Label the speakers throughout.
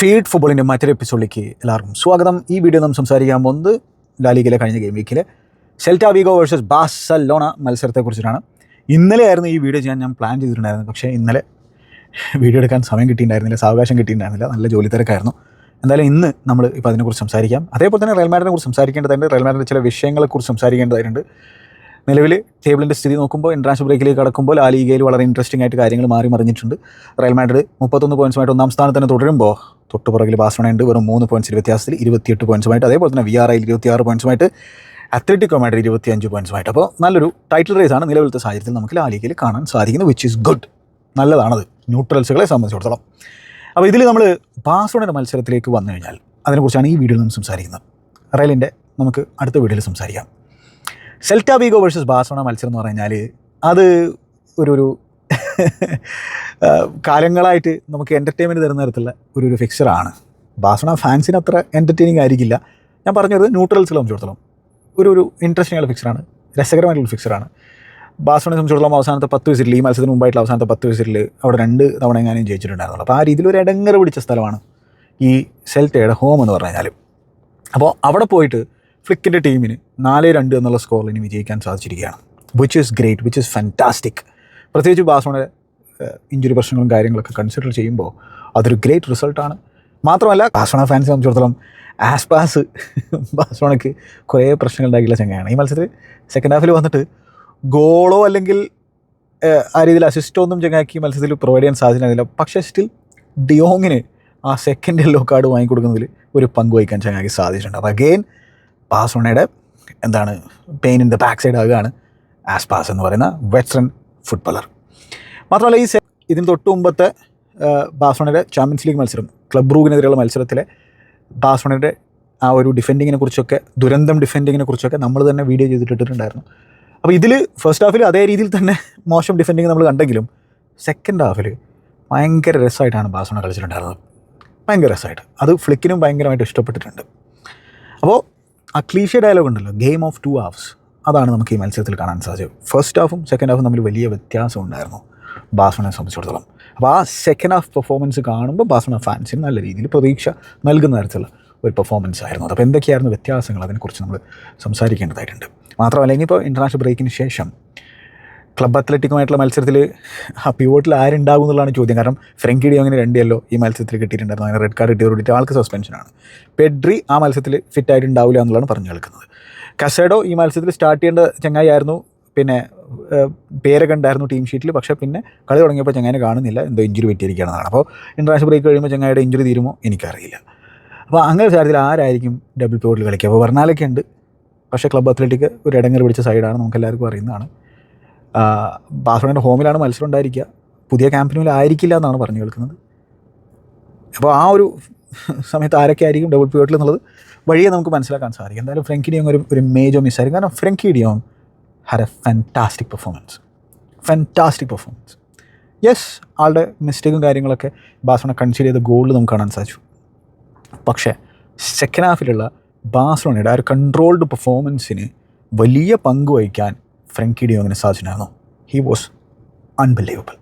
Speaker 1: Feed ഫുട്ബോളിന്റെ മറ്റൊരു എപ്പിസോഡിലേക്ക് എല്ലാവർക്കും സ്വാഗതം. ഈ വീഡിയോ നമ്മൾ സംസാരിക്കാൻ പോകുന്നത് ലാലിഗിലെ കഴിഞ്ഞ ഗെയിം വീക്കിലെ സെൽറ്റ വീഗോ വേഴ്സസ് ബാസലോണ മത്സരത്തെക്കുറിച്ചിട്ടാണ് ഇന്നലെ ആയിരുന്നു ഈ വീഡിയോ ചെയ്യാൻ ഞാൻ പ്ലാൻ ചെയ്തിട്ടുണ്ടായിരുന്നു പക്ഷേ ഇന്നലെ വീഡിയോ എടുക്കാൻ സമയം കിട്ടിയിട്ടുണ്ടായിരുന്നില്ല സാവകാശം കിട്ടിയിട്ടുണ്ടായിരുന്നില്ല. നല്ല ജോലി തിരക്കായിരുന്നു. എന്തായാലും ഇന്ന് നമ്മൾ ഇപ്പോൾ അതിനെക്കുറിച്ച് സംസാരിക്കാം. അതേപോലെ തന്നെ റയൽ കുറിച്ച് സംസാരിക്കേണ്ടതായിട്ട് റയൽ ചില വിഷയങ്ങളെക്കുറിച്ച് സംസാരിക്കേണ്ടതായിട്ടുണ്ട്. നിലവിൽ ടേബിളിന്റെ സ്ഥിതി നോക്കുമ്പോൾ ഇന്റർനാഷണൽ ബ്രേക്കിലേക്ക് കടക്കുമ്പോൾ ആ ലീഗയിൽ വളരെ ഇൻട്രസ്റ്റിംഗ് ആയിട്ട് കാര്യങ്ങൾ മാറി മറിഞ്ഞിട്ടുണ്ട്. റയൽ മാഡ്രിഡ് മുപ്പത്തൊന്ന് പോയിൻസുമായിട്ട് ഒന്നാം സ്ഥാനത്ത് തന്നെ തുടരുമ്പോൾ തൊട്ടുപുറകിൽ പുറകിൽ ഉണ്ട്. വെറും മൂന്ന് പോയിന്റ്സിൽ വ്യത്യാസത്തിൽ ഇരുപത്തിയെട്ട് പോയിൻസുമായിട്ട് അതേപോലെ തന്നെ വി ആർ ഐയിൽ ഇരുപത്തിയാറ് അത്ലറ്റിക് അത്ലറ്റിക്കോ മാഡ്രിഡ് ഇരുപത്തിയഞ്ച് പോയിൻസുമായിട്ട് അപ്പോൾ നല്ലൊരു ടൈറ്റിൽ റേസ് ആണ് നിലവിലത്തെ സാഹചര്യത്തിൽ നമുക്ക് ആ ലീഗയിൽ കാണാൻ സാധിക്കുന്നത് വിച്ച് ഈസ് ഗുഡ് നല്ലതാണത്. ന്യൂട്രൽസുകളെ സംബന്ധിച്ചിടത്തോളം. അപ്പോൾ ഇതിൽ നമ്മൾ ബാഴ്സലോണയുടെ മത്സരത്തിലേക്ക് വന്നു കഴിഞ്ഞാൽ അതിനെക്കുറിച്ചാണ് ഈ വീഡിയോയിൽ നമ്മൾ സംസാരിക്കുന്നത്. റയലിന്റെ നമുക്ക് അടുത്ത വീഡിയോയിൽ സംസാരിക്കാം. സെൽറ്റ വീഗോ വേഴ്സസ് ബാസോണ മത്സരം എന്ന് പറഞ്ഞാൽ അത് ഒരു ഒരു കാലങ്ങളായിട്ട് നമുക്ക് എന്റർടൈൻമെന്റ് തരുന്ന തരത്തിലുള്ള ഒരു ഒരു ഫിക്സറാണ് ബാസോണ ഫാൻസിന് അത്ര എന്റർടൈനിങ് ആയിരിക്കില്ല. ഞാൻ പറഞ്ഞത് ന്യൂട്രൽസിൽ സംബന്ധിച്ചിടത്തോളം ഒരു ഒരു ഇൻട്രസ്റ്റിംഗ് ആയിട്ടുള്ള ഫിക്സറാണ് രസകരമായിട്ടുള്ള ഫിക്സറാണ് ബാസോണെ സംബന്ധിച്ചിടത്തോളം അവസാനത്തെ പത്ത് വിസിറ്റിൽ ഈ മത്സരത്തിന് മുമ്പായിട്ടുള്ള അവസാനത്തെ പത്ത് വിസിറ്റിൽ അവിടെ രണ്ട് തവണ എങ്ങാനും ജയിച്ചിട്ടുണ്ടായിരുന്നുള്ളൂ. അപ്പോൾ ആ രീതിയിൽ ഒരു ഇടങ്ങറ് പിടിച്ച സ്ഥലമാണ് ഈ സെൽറ്റയുടെ ഹോം എന്ന് പറഞ്ഞു കഴിഞ്ഞാൽ അപ്പോൾ അവിടെ പോയിട്ട് ഫ്ലിക്കിന്റെ ടീമിന് നാല് രണ്ട് എന്നുള്ള സ്കോറിൽ ഇനി വിജയിക്കാൻ സാധിച്ചിരിക്കുകയാണ്. Which is great which is fantastic പ്രത്യേകിച്ച് ബാസോണെ ഇഞ്ചുറി പ്രശ്നങ്ങളും കാര്യങ്ങളൊക്കെ കൺസിഡർ ചെയ്യുമ്പോൾ അതൊരു ഗ്രേറ്റ് റിസൾട്ടാണ് മാത്രമല്ല ബാസോണ ഫാൻസ് സംബന്ധിച്ചിടത്തോളം ആസ്പാസ് ബാസോണയ്ക്ക് കുറേ പ്രശ്നങ്ങൾ ഉണ്ടാക്കിയുള്ള ചങ്ങയാണ് ഈ മത്സരത്തിൽ സെക്കൻഡ് ഹാഫിൽ വന്നിട്ട് ഗോളോ അല്ലെങ്കിൽ ആ രീതിയിൽ അസിസ്റ്റോ ഒന്നും ചങ്ങാക്കി മത്സരത്തിൽ പ്രൊവൈഡ് ചെയ്യാൻ സാധിച്ചില്ല പക്ഷേ സ്റ്റിൽ ഡിയോങ്ങിന് ആ സെക്കൻഡ് യെല്ലോ കാർഡ് വാങ്ങിക്കൊടുക്കുന്നതിൽ ഒരു പങ്ക് വഹിക്കാൻ ചങ്ങാക്കി സാധിച്ചിട്ടുണ്ട്. അപ്പോൾ അഗെയിൻ ബാസോണയുടെ എന്താണ് pain in the back side ആകുകയാണ് Aspas എന്ന് പറയുന്ന വെറ്ററൻ ഫുട്ബോളർ മാത്രമല്ല ഈ ഇതിന് തൊട്ട് മുമ്പത്തെ ബാസോണയുടെ ചാമ്പ്യൻസ് ലീഗ് മത്സരം ക്ലബ് റൂഗിനെതിരെയുള്ള മത്സരത്തിലെ ബാസോണയുടെ ആ ഒരു ഡിഫെൻഡിങ്ങിനെ കുറിച്ചൊക്കെ ദുരന്തം ഡിഫെൻഡിങ്ങിനെ കുറിച്ചൊക്കെ നമ്മൾ തന്നെ വീഡിയോ ചെയ്തിട്ടിട്ടുണ്ടായിരുന്നു അപ്പോൾ ഇതിൽ ഫസ്റ്റ് ഹാഫിൽ അതേ രീതിയിൽ തന്നെ മോശം ഡിഫെൻഡിങ് നമ്മൾ കണ്ടെങ്കിലും സെക്കൻഡ് ഹാഫിൽ ഭയങ്കര രസമായിട്ടാണ് ബാസോണ കളിച്ചിട്ടുണ്ടായിരുന്നത്. ഭയങ്കര രസമായിട്ട്. അത് ഫ്ലിക്കിനും ഭയങ്കരമായിട്ട് ഇഷ്ടപ്പെട്ടിട്ടുണ്ട്. അപ്പോൾ ആ ക്ലീഷ്യ ഡയലോഗ് ഉണ്ടല്ലോ. ഗെയിം ഓഫ് ടു ഹാഫ്സ് അതാണ് നമുക്ക് ഈ മത്സരത്തിൽ കാണാൻ സാധിച്ചത്. ഫസ്റ്റ് ഹാഫും സെക്കൻഡ് ഹാഫും തമ്മിൽ വലിയ വ്യത്യാസം ഉണ്ടായിരുന്നു. ബാസ്മണെ സംബന്ധിച്ചിടത്തോളം. അപ്പോൾ ആ സെക്കൻഡ് ഹാഫ് പെർഫോമൻസ് കാണുമ്പോൾ ബാസ്മണ ഫാൻസിന് നല്ല രീതിയിൽ പ്രതീക്ഷ നൽകുന്ന തരത്തിലുള്ള ഒരു പെർഫോമൻസ് ആയിരുന്നു. അപ്പോൾ എന്തൊക്കെയായിരുന്നു വ്യത്യാസങ്ങൾ? അതിനെക്കുറിച്ച് നമ്മൾ സംസാരിക്കേണ്ടതായിട്ടുണ്ട്. മാത്രമല്ല ഇനിയിപ്പോൾ ഇന്റർനാഷണൽ ബ്രേക്കിന് ശേഷം ക്ലബ് അത്ലറ്റിക്കുമായിട്ടുള്ള മത്സരത്തിൽ ആ പിവോട്ടിൽ ആരുണ്ടാകും എന്നുള്ളതാണ് ചോദ്യം. കാരണം ഫ്രങ്കി ഡിയോങ്ങിന് രണ്ടിയല്ലോ ഈ മത്സരത്തിൽ കിട്ടിയിട്ടുണ്ടായിരുന്നു അങ്ങനെ റെഡ് കാർഡ് കിട്ടിയതോടുകൂടി ആൾക്ക് സസ്പെൻഷനാണ് പെഡ്രി ആ മത്സരത്തിൽ ഫിറ്റ് ആയിട്ടുണ്ടാവില്ല എന്നുള്ളതാണ് പറഞ്ഞു കേൾക്കുന്നത്. കസേഡോ ഈ മത്സരത്തിൽ സ്റ്റാർട്ട് ചെയ്യേണ്ട ചങ്ങായി ആയിരുന്നു പിന്നെ പേരൊക്കെ ഉണ്ടായിരുന്നു ടീം ഷീറ്റിൽ പക്ഷേ പിന്നെ കളി തുടങ്ങിയപ്പോൾ ചങ്ങായിനെ കാണുന്നില്ല. എന്തോ ഇഞ്ചുറി പറ്റിയിരിക്കുകയാണെന്നാണ്. അപ്പോൾ ഇന്റർനാഷണൽ ബ്രേക്ക് കഴിയുമ്പോൾ ചങ്ങായിയുടെ ഇഞ്ചുറി തീരുമോ? എനിക്കറിയില്ല. അപ്പോൾ അങ്ങനെ കാര്യത്തിൽ ആരായിരിക്കും ഡബിൾ പിവോട്ടിൽ കളിക്കുക? അപ്പോൾ വർണാലൊക്കെ ഉണ്ട് പക്ഷേ ക്ലബ് അത്ലറ്റിക് ഒരു ഇടങ്ങർ പിടിച്ച സൈഡാണ് നമുക്ക് എല്ലാവർക്കും അറിയുന്നതാണ്. ബാഴ്സലോണയുടെ ഹോമിലാണ് മത്സരം ഉണ്ടായിരിക്കുക പുതിയ ക്യാമ്പിനുമിൽ ആയിരിക്കില്ല എന്നാണ് പറഞ്ഞു കേൾക്കുന്നത്. അപ്പോൾ ആ ഒരു സമയത്ത് ആരൊക്കെ ആയിരിക്കും ഡബിൾ പിവോട്ടിൽ എന്നുള്ളത് വഴിയെ നമുക്ക് മനസ്സിലാക്കാൻ സാധിക്കും. എന്തായാലും ഫ്രങ്കി ഡിയോങ് ഒരു ഒരു മേജർ മിസ്സായിരിക്കും കാരണം Frenkie de Jong had a fantastic performance fantastic performance yes ആളുടെ മിസ്റ്റേക്കും കാര്യങ്ങളൊക്കെ ബാഴ്സലോണ കൺസിഡർ ചെയ്ത ഗോളിൽ നമുക്ക് കാണാൻ സാധിച്ചു. പക്ഷേ സെക്കൻഡ് ഹാഫിലുള്ള ബാസ്ലോണയുടെ ആ ഒരു കൺട്രോൾഡ് പെർഫോമൻസിന് വലിയ പങ്ക് വഹിക്കാൻ ഫ്രങ്കി ഡിയോങ്ങിന് സാധിച്ചിട്ടുണ്ടായിരുന്നു. ഹി വാസ് അൺബിലീവബിൾ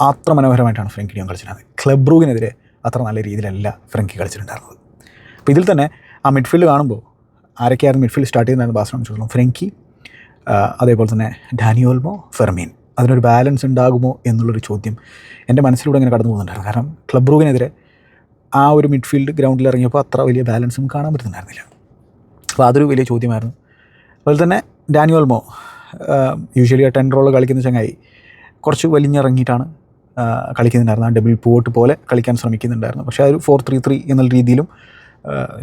Speaker 1: അത്ര മനോഹരമായിട്ടാണ് ഫ്രങ്കി ഡിയോങ് കളിച്ചിട്ടുണ്ടായിരുന്നത്. ക്ലബ് റൂവിനെതിരെ അത്ര നല്ല രീതിയിലല്ല ഫ്രങ്കി കളിച്ചിട്ടുണ്ടായിരുന്നത്. അപ്പോൾ ഇതിൽ തന്നെ ആ മിഡ്ഫീൽഡ് കാണുമ്പോൾ ആരൊക്കെയായിരുന്നു മിഡ്ഫീൽഡ് സ്റ്റാർട്ട് ചെയ്യുന്നതെന്ന് ബാഴ്സലോണ ചോദിച്ചു ഫ്രങ്കി അതേപോലെ തന്നെ ഡാനിയോൽമോ ഫെർമീൻ. അതിനൊരു ബാലൻസ് ഉണ്ടാകുമോ എന്നുള്ളൊരു ചോദ്യം എന്റെ മനസ്സിലൂടെ ഇങ്ങനെ കടന്നു പോകുന്നുണ്ടായിരുന്നു. കാരണം ക്ലബ് റൂവിനെതിരെ ആ ഒരു മിഡ്ഫീൽഡ് ഗ്രൗണ്ടിൽ ഇറങ്ങിയപ്പോൾ അത്ര വലിയ ബാലൻസും കാണാൻ പറ്റുന്നുണ്ടായിരുന്നില്ല. അപ്പോൾ അതൊരു വലിയ ചോദ്യമായിരുന്നു. അതുപോലെ തന്നെ ഡാനിയോൽമോ യൂഷ്വലി ആ ടെൻ റോൾ കളിക്കുന്ന ചങ്ങായി കുറച്ച് വലിഞ്ഞിറങ്ങിയിട്ടാണ് കളിക്കുന്നുണ്ടായിരുന്നു ആ ഡബിൾ പോട്ട് പോലെ കളിക്കാൻ ശ്രമിക്കുന്നുണ്ടായിരുന്നു. പക്ഷേ ആ ഒരു ഫോർ ത്രീ ത്രീ എന്നുള്ള രീതിയിലും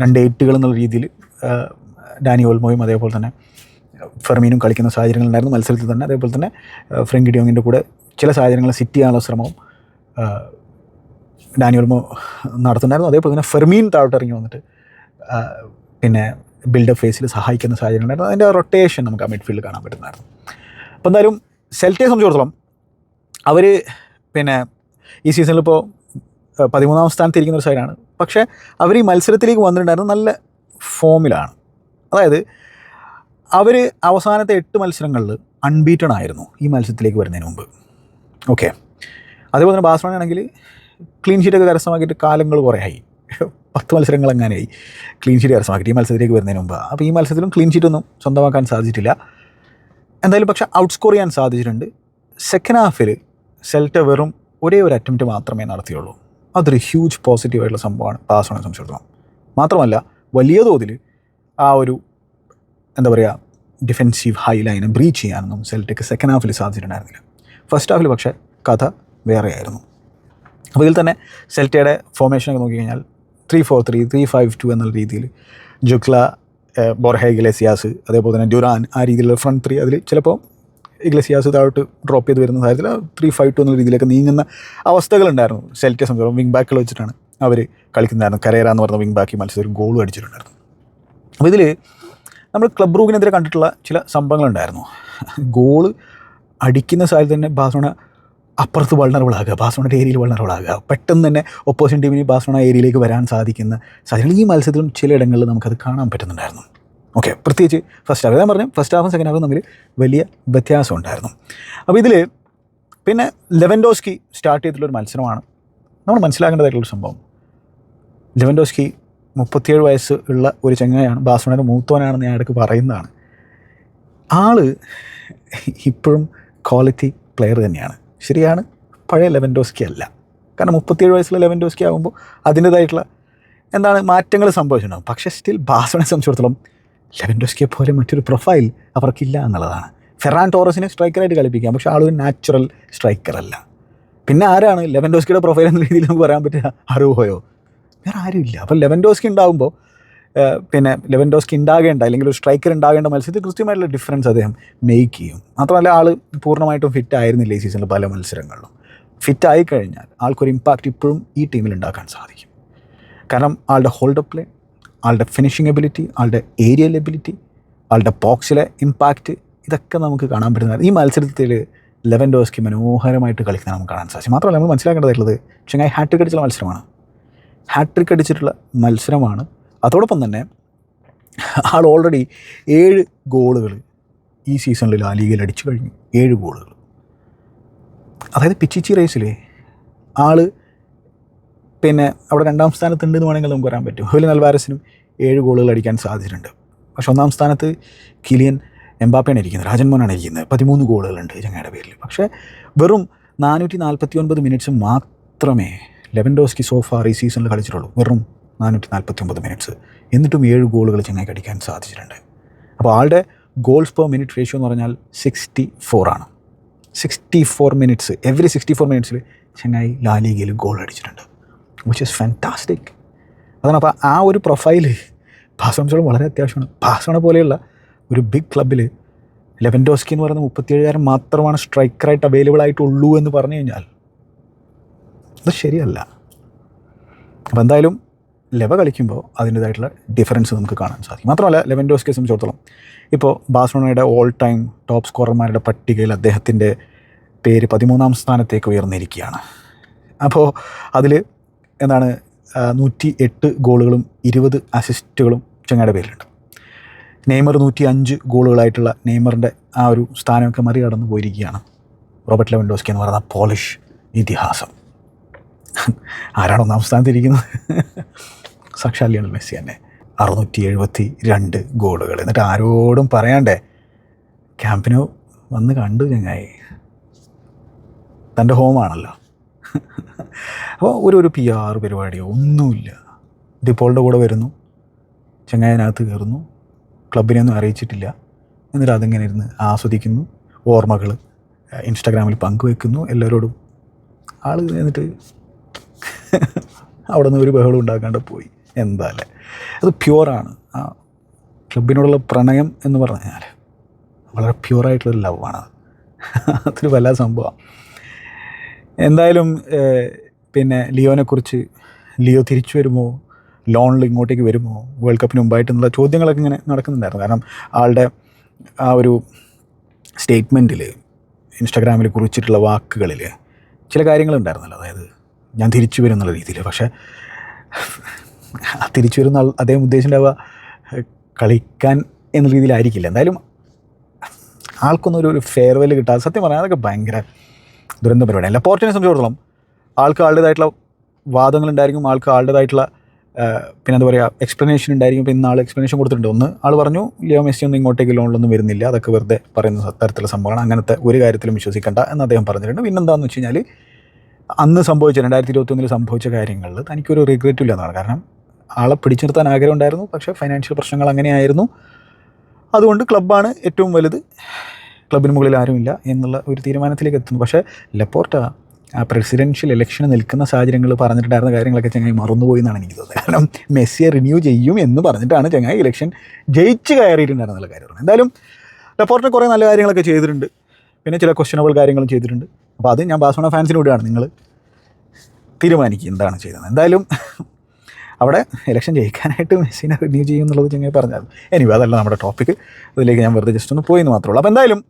Speaker 1: രണ്ട് എയ്റ്റുകൾ എന്നുള്ള രീതിയിൽ ഡാനി ഓൾമോയും അതേപോലെ തന്നെ ഫെർമീനും കളിക്കുന്ന സാഹചര്യങ്ങളുണ്ടായിരുന്നു മത്സരത്തിൽ തന്നെ. അതേപോലെ തന്നെ ഫ്രങ്ക് ഡിയോങ്ങിന്റെ കൂടെ ചില സാഹചര്യങ്ങൾ സിറ്റ് ചെയ്യാനുള്ള ശ്രമവും ആ, ഡാനി ഓൾമോ നടത്തുന്നുണ്ടായിരുന്നു. അതേപോലെ തന്നെ ഫെർമീൻ താഴോട്ട് ഇറങ്ങി വന്നിട്ട് പിന്നെ ബിൽഡപ്പ് ഫേസിൽ സഹായിക്കുന്ന സാഹചര്യം ഉണ്ടായിരുന്നു. അതിന്റെ റൊട്ടേഷൻ നമുക്ക് ആ മിഡ്ഫീൽഡിൽ കാണാൻ പറ്റുന്നതായിരുന്നു. അപ്പോൾ എന്തായാലും സെൽറ്റയെ സംബന്ധിച്ചിടത്തോളം അവർ പിന്നെ ഈ സീസണിൽ ഇപ്പോൾ പതിമൂന്നാം സ്ഥാനത്ത് ഇരിക്കുന്ന ഒരു സൈഡാണ് പക്ഷേ അവർ ഈ മത്സരത്തിലേക്ക് വന്നിട്ടുണ്ടായിരുന്നു നല്ല ഫോമിലാണ് അതായത് അവർ അവസാനത്തെ എട്ട് മത്സരങ്ങളിൽ അൺബീറ്റൺ ആയിരുന്നു ഈ മത്സരത്തിലേക്ക് വരുന്നതിന് മുമ്പ്. ഓക്കെ അതേപോലെ തന്നെ ബാഴ്സലോണ ആണെങ്കിൽ ക്ലീൻ ഷീറ്റൊക്കെ കരസ്ഥമാക്കിയിട്ട് കാലങ്ങൾ കുറേ ആയി. പത്ത് മത്സരങ്ങൾ അങ്ങനെയായി ക്ലീൻ ഷീറ്റ് കരസ്ഥമാക്കി ഈ മത്സരത്തിലേക്ക് വരുന്നതിന് മുമ്പ്. അപ്പോൾ ഈ മത്സരത്തിലും ക്ലീൻ ഷീറ്റൊന്നും സ്വന്തമാക്കാൻ സാധിച്ചിട്ടില്ല. എന്തായാലും പക്ഷേ ഔട്ട് സ്കോർ ചെയ്യാൻ സാധിച്ചിട്ടുണ്ട്. സെക്കൻഡ് ഹാഫിൽ സെൽറ്റ വെറും ഒരേ ഒരു അറ്റംപ്റ്റ് മാത്രമേ നടത്തിയുള്ളൂ. അതൊരു ഹ്യൂജ് പോസിറ്റീവായിട്ടുള്ള സംഭവമാണ്. പാസോണെ സംബന്ധിച്ചിടത്തോളം മാത്രമല്ല വലിയ തോതിൽ ആ ഒരു എന്താ പറയുക ഡിഫെൻസീവ് ഹൈ ലൈനെ ബ്രീച്ച് ചെയ്യാനൊന്നും സെൽറ്റയ്ക്ക് സെക്കൻഡ് ഹാഫിൽ സാധിച്ചിട്ടുണ്ടായിരുന്നില്ല. ഫസ്റ്റ് ഹാഫിൽ പക്ഷേ കഥ വേറെയായിരുന്നു. അപ്പോൾ ഇതിൽ തന്നെ സെൽറ്റയുടെ ഫോർമേഷനൊക്കെ നോക്കിക്കഴിഞ്ഞാൽ three four three three five two എന്നുള്ള രീതിയിൽ. ജുക്ല ബോർഹെ ഇഗ്ലേസിയാസ് അതേപോലെ തന്നെ ഡ്യുറാൻ ആ രീതിയിലുള്ള ഫ്രണ്ട് ത്രീ അതിൽ ചിലപ്പോൾ ഇഗ്ലസിയാസ് താഴോട്ട് ഡ്രോപ്പ് ചെയ്ത് വരുന്ന സാഹചര്യത്തിൽ ത്രീ ഫൈവ് ടു എന്നുള്ള രീതിയിലൊക്കെ നീങ്ങുന്ന അവസ്ഥകളുണ്ടായിരുന്നു. സെൽറ്റിയെ സംബന്ധിച്ചിടത്തോളം വിങ് ബാക്കിൽ വെച്ചിട്ടാണ് അവർ കളിക്കുന്നതായിരുന്നു. കരേറ എന്ന് പറഞ്ഞ വിങ് ബാക്ക് മത്സരം ഗോൾ അടിച്ചിട്ടുണ്ടായിരുന്നു. അപ്പോൾ ഇതിൽ നമ്മൾ ക്ലബ് റൂമിനെതിരെ കണ്ടിട്ടുള്ള ചില സംഭവങ്ങളുണ്ടായിരുന്നു. ഗോൾ അടിക്കുന്ന സാഹചര്യത്തിൽ തന്നെ ബാസോണ അപ്പുറത്ത് വളണറബിളാകുക ബാസോണയുടെ ഏരിയയിൽ വളണറബിളാകുക പെട്ടെന്ന് തന്നെ ഒപ്പോസിഷൻ ടീമിന് ബാസോണ ഏരിയയിലേക്ക് വരാൻ സാധിക്കുന്ന സാധ്യതകൾ ഈ മത്സരത്തിലും ചിലയിടങ്ങളിൽ നമുക്കത് കാണാൻ പറ്റുന്നുണ്ടായിരുന്നു. ഓക്കെ പ്രത്യേകിച്ച് ഫസ്റ്റ് ഹാഫ് ഞാൻ പറഞ്ഞു ഫസ്റ്റ് ഹാഫും സെക്കൻഡ് ഹാഫും തമ്മിൽ വലിയ വ്യത്യാസം ഉണ്ടായിരുന്നു. അപ്പോൾ ഇതിൽ പിന്നെ ലെവൻഡോസ്കി സ്റ്റാർട്ട് ചെയ്തിട്ടുള്ളൊരു മത്സരമാണ്. നമ്മൾ മനസ്സിലാക്കേണ്ടതായിട്ടുള്ളൊരു സംഭവം. ലെവൻഡോസ്കി മുപ്പത്തിയേഴ് വയസ്സ് ഉള്ള ഒരു ചങ്ങായാണ് ബാസോണയുടെ മൂത്തോനാണെന്ന് ഞാൻ ഇടയ്ക്ക് പറയുന്നതാണ്. ആൾ ഇപ്പോഴും ക്വാളിറ്റി പ്ലെയർ തന്നെയാണ്. ശരിയാണ്. പഴയ ലെവൻഡോസ്കി അല്ല. കാരണം മുപ്പത്തിയേഴ് വയസ്സുള്ള ലെവൻഡോസ്കി ആകുമ്പോൾ അതിന്റേതായിട്ടുള്ള എന്താണ് മാറ്റങ്ങൾ സംഭവിച്ചിട്ടുണ്ടാകും പക്ഷേ സ്റ്റിൽ ബാസണെ സംബന്ധിച്ചിടത്തോളം ലെവൻഡോസ്കിയെ പോലെ മറ്റൊരു പ്രൊഫൈൽ അവർക്കില്ല എന്നുള്ളതാണ്. ഫെറാൻ ടോറസിനെ സ്ട്രൈക്കറായിട്ട് കളിപ്പിക്കാം. പക്ഷേ ആളൊരു നാച്ചുറൽ സ്ട്രൈക്കറല്ല പിന്നെ ആരാണ് ലെവൻഡോസ്കിയുടെ പ്രൊഫൈൽ എന്ന രീതിയിൽ നമുക്ക് പറയാൻ പറ്റുക അറിവുപോയോ വേറെ ആരുമില്ല. അപ്പോൾ ലെവൻഡോസ്കി ഉണ്ടാകുമ്പോൾ പിന്നെ ലെവൻഡോസ്കി ഉണ്ടാകേണ്ട അല്ലെങ്കിൽ ഒരു സ്ട്രൈക്കർ ഉണ്ടാകേണ്ട മത്സരത്തിൽ കൃത്യമായിട്ടുള്ള ഡിഫറൻസ് അദ്ദേഹം മേക്ക് ചെയ്യും. മാത്രമല്ല ആൾ പൂർണമായിട്ടും ഫിറ്റ് ആയിരുന്നില്ല ഈ സീസണിൽ പല മത്സരങ്ങളിലും. ഫിറ്റ് ആയി കഴിഞ്ഞാൽ ആൾക്കൊരു ഇമ്പാക്റ്റ് ഇപ്പോഴും ഈ ടീമിൽ ഉണ്ടാക്കാൻ സാധിക്കും. കാരണം ആളുടെ ഹോൾഡ് പ്ലേ ആളുടെ ഫിനിഷിംഗ് എബിലിറ്റി ആളുടെ ഏരിയൽ എബിലിറ്റി ആളുടെ ബോക്സിലെ ഇമ്പാക്റ്റ് ഇതൊക്കെ നമുക്ക് കാണാൻ പറ്റുന്ന ഈ മത്സരത്തിൽ ലെവൻ ഡോസ്കി മനോഹരമായിട്ട് കളിക്കുന്ന നമുക്ക് കാണാൻ സാധിക്കും. മാത്രമല്ല നമ്മൾ മനസ്സിലാക്കേണ്ടതായിട്ടുള്ളത് ചെങ്ങായി ഹാട്രിക് അടിച്ചുള്ള മത്സരമാണ്. ഹാട്രിക് അടിച്ചിട്ടുള്ള മത്സരമാണ് അതോടൊപ്പം തന്നെ ആൾ ഓൾറെഡി ഏഴ് ഗോളുകൾ ഈ സീസണിൽ ആ ലീഗിൽ അടിച്ചു കഴിഞ്ഞു. ഏഴ് ഗോളുകൾ. അതായത് പിച്ചിച്ചി റേസിൽ ആൾ പിന്നെ അവിടെ രണ്ടാം സ്ഥാനത്തുണ്ട് എന്ന് വേണമെങ്കിൽ നമുക്ക് വരാൻ പറ്റും. ഹുലിൻ നൽവാരസിനും ഏഴ് ഗോളുകൾ അടിക്കാൻ സാധിച്ചിട്ടുണ്ട് പക്ഷെ ഒന്നാം സ്ഥാനത്ത് കിലിയൻ എംബാപ്പയാണ് ഇരിക്കുന്നത് രാജൻ മോനാണ് ഇരിക്കുന്നത്. പതിമൂന്ന് ഗോളുകളുണ്ട് ചങ്ങയുടെ പേരിൽ. പക്ഷേ വെറും നാനൂറ്റി നാൽപ്പത്തി ഒൻപത് മിനിറ്റ്സ് മാത്രമേ ലെവൻഡോസ്കി സോഫാർ ഈ സീസണിൽ കളിച്ചിട്ടുള്ളൂ. വെറും നാനൂറ്റി നാൽപ്പത്തി ഒമ്പത് മിനിറ്റ്സ് എന്നിട്ടും ഏഴ് ഗോളുകൾ ചെന്നൈക്ക് അടിക്കാൻ സാധിച്ചിട്ടുണ്ട്. അപ്പോൾ ആളുടെ ഗോൾസ് പെർ മിനിറ്റ് റേഷ്യോ എന്ന് പറഞ്ഞാൽ സിക്സ്റ്റി ആണ്. Sixty four minutes every sixty four മിനിറ്റ്സിൽ ചെന്നൈ ലാലീഗയിൽ ഗോൾ അടിച്ചിട്ടുണ്ട്. വിച്ച് ഇസ് ഫാന്റാസ്റ്റിക് അതാണ് അപ്പോൾ ആ ഒരു പ്രൊഫൈൽ ഭാസോളം വളരെ അത്യാവശ്യമാണ്. ഭാസോണ പോലെയുള്ള ഒരു ബിഗ് ക്ലബ്ബിൽ ലെവൻഡോസ്കി എന്ന് പറയുന്ന മുപ്പത്തിയേഴുകാരൻ മാത്രമാണ് സ്ട്രൈക്കറായിട്ട് അവൈലബിൾ ആയിട്ടുള്ളൂ എന്ന് പറഞ്ഞു കഴിഞ്ഞാൽ അത് ശരിയല്ല. അപ്പോൾ എന്തായാലും ലെവ കളിക്കുമ്പോൾ അതിന്റേതായിട്ടുള്ള ഡിഫറൻസ് നമുക്ക് കാണാൻ സാധിക്കും. മാത്രമല്ല ലെവൻഡോസ്കിയെ സംബന്ധിച്ചിടത്തോളം ഇപ്പോൾ ബാഴ്സലോണയുടെ ഓൾ ടൈം ടോപ്പ് സ്കോറർമാരുടെ പട്ടികയിൽ അദ്ദേഹത്തിന്റെ പേര് പതിമൂന്നാം സ്ഥാനത്തേക്ക് ഉയർന്നിരിക്കുകയാണ്. അപ്പോൾ അതിൽ എന്താണ് നൂറ്റി എട്ട് ഗോളുകളും ഇരുപത് അസിസ്റ്റുകളും ചങ്ങയുടെ പേരിലുണ്ട്. നെയ്മർ നൂറ്റി അഞ്ച് ഗോളുകളായിട്ടുള്ള നെയ്മറിന്റെ ആ ഒരു സ്ഥാനമൊക്കെ മറികടന്നു പോയിരിക്കുകയാണ് റോബർട്ട് ലെവൻഡോസ്കി എന്ന് പറയുന്ന പോളിഷ് ഇതിഹാസം. ആരാണ് ഒന്നാം സ്ഥാനത്തിരിക്കുന്നത് സാക്ഷാൽ ലിയണൽ മെസ്സി തന്നെ. അറുന്നൂറ്റി എഴുപത്തി രണ്ട് ഗോളുകൾ. എന്നിട്ട് ആരോടും പറയാണ്ടേ ക്യാമ്പിനോ വന്ന് കണ്ടു ചങ്ങായി. തന്റെ ഹോമാണല്ലോ അപ്പോൾ ഒരു ഒരു പി ആർ പരിപാടിയോ ഒന്നുമില്ല. ഡിപ്പോളിന്റെ കൂടെ വരുന്നു. ചങ്ങായനകത്ത് കയറുന്നു. ക്ലബിനെ ഒന്നും അറിയിച്ചിട്ടില്ല. എന്നിട്ട് അതിങ്ങനെ ഇരുന്ന് ആസ്വദിക്കുന്നു. ഓർമ്മകൾ ഇൻസ്റ്റാഗ്രാമിൽ പങ്കുവെക്കുന്നു എല്ലാവരോടും. ആൾ എന്നിട്ട് അവിടെ നിന്ന് ഒരു ബഹളം ഉണ്ടാക്കാണ്ട് പോയി. എന്താ അല്ലേ അത് പ്യുവറാണ്. ആ ക്ലബിനോടുള്ള പ്രണയം എന്ന് പറഞ്ഞാൽ വളരെ പ്യുവറായിട്ടുള്ളൊരു ലവാണ് അതൊരു വല്ല സംഭവമാണ് എന്തായാലും പിന്നെ ലിയോനെക്കുറിച്ച് ലിയോ തിരിച്ചു വരുമോ? ലോണിൽ ഇങ്ങോട്ടേക്ക് വരുമോ? വേൾഡ് കപ്പിന് മുമ്പായിട്ട് എന്നുള്ള ചോദ്യങ്ങളൊക്കെ ഇങ്ങനെ നടക്കുന്നുണ്ടായിരുന്നു. കാരണം ആളുടെ ആ ഒരു സ്റ്റേറ്റ്മെന്റിൽ ഇൻസ്റ്റാഗ്രാമിൽ കുറിച്ചിട്ടുള്ള വാക്കുകളിൽ ചില കാര്യങ്ങളുണ്ടായിരുന്നല്ലോ. അതായത് ഞാൻ തിരിച്ചു വരും എന്നുള്ള രീതിയിൽ പക്ഷേ തിരിച്ചു വരുന്ന ആൾ അദ്ദേഹം ഉദ്ദേശിച്ചിട്ടുണ്ടാവുക കളിക്കാൻ എന്ന രീതിയിലായിരിക്കില്ല. എന്തായാലും ആൾക്കൊന്നും ഒരു ഒരു ഫെയർവെൽ കിട്ടാതെ സത്യം പറഞ്ഞാൽ അതൊക്കെ ഭയങ്കര ദുരന്ത പരിപാടിയാണ് ലപ്പോർട്ടിനെ സംബന്ധിച്ചിടത്തോളം ആൾക്ക് ആളുടേതായിട്ടുള്ള വാദങ്ങളുണ്ടായിരിക്കും ആൾക്ക് ആളുടേതായിട്ടുള്ള പിന്നെ എന്താ പറയുക എക്സ്പ്ലനേഷൻ ഉണ്ടായിരിക്കും. ഇപ്പോൾ ഇന്ന് ആൾ എക്സ്പ്ലനേഷൻ കൊടുത്തിട്ടുണ്ട്. ഒന്ന് ആൾ പറഞ്ഞു ലിയോ മെസ്സി ഒന്നും ഇങ്ങോട്ടേക്ക് ലോണിലൊന്നും വരുന്നില്ല. അതൊക്കെ വെറുതെ പറയുന്ന തരത്തിലുള്ള സംഭവമാണ്. അങ്ങനത്തെ ഒരു കാര്യത്തിലും വിശ്വസിക്കേണ്ട എന്ന് അദ്ദേഹം പറഞ്ഞിട്ടുണ്ട്. പിന്നെന്താണെന്ന് വെച്ച് കഴിഞ്ഞാൽ അന്ന് സംഭവിച്ച രണ്ടായിരത്തി ഇരുപത്തൊന്നിൽ സംഭവിച്ച കാര്യങ്ങളിൽ തനിക്കൊരു റിഗ്രറ്റും ഇല്ല എന്നാണ് കാരണം ആളെ പിടിച്ചു നിർത്താൻ ആഗ്രഹം ഉണ്ടായിരുന്നു പക്ഷേ ഫൈനാൻഷ്യൽ പ്രശ്നങ്ങൾ അങ്ങനെയായിരുന്നു. അതുകൊണ്ട് ക്ലബ്ബാണ് ഏറ്റവും വലുത്. ക്ലബിന് മുകളിൽ ആരുമില്ല എന്നുള്ള ഒരു തീരുമാനത്തിലേക്ക് എത്തുന്നു. പക്ഷേ ലെപ്പോർട്ട ആ പ്രസിഡൻഷ്യൽ ഇലക്ഷന് നിൽക്കുന്ന സാഹചര്യങ്ങൾ പറഞ്ഞിട്ടുണ്ടായിരുന്ന കാര്യങ്ങളൊക്കെ ചങ്ങായി മറന്നുപോയി എന്നാണ് എനിക്ക് തോന്നുന്നത്. കാരണം മെസ്സിയെ റിന്യൂ ചെയ്യും എന്ന് പറഞ്ഞിട്ടാണ് ചങ്ങായി ഇലക്ഷൻ ജയിച്ച് കയറിയിട്ടുണ്ടായിരുന്നുള്ള കാര്യം എന്തായാലും ലപ്പോർട്ടിന് കുറേ നല്ല കാര്യങ്ങളൊക്കെ ചെയ്തിട്ടുണ്ട്. പിന്നെ ചില ക്വസ്റ്റനബിൾ കാര്യങ്ങളും ചെയ്തിട്ടുണ്ട്. അപ്പോൾ അത് ഞാൻ ബാസോണ ഫാൻസിനോടാണ് നിങ്ങൾ തീരുമാനിക്കുക എന്താണ് ചെയ്തത് എന്തായാലും അവിടെ ഇലക്ഷൻ ജയിക്കാനായിട്ട് മെസ്സിനെ റിന്യൂ ചെയ്യും എന്നുള്ളത് ചെങ്ങനെ പറഞ്ഞാൽ എനിവേ അതല്ല നമ്മുടെ ടോപ്പിക് അതിലേക്ക് ഞാൻ വെറുതെ ജസ്റ്റ് ഒന്ന് പോയി എന്ന് മാത്രമേ ഉള്ളൂ. അപ്പോൾ എന്തായാലും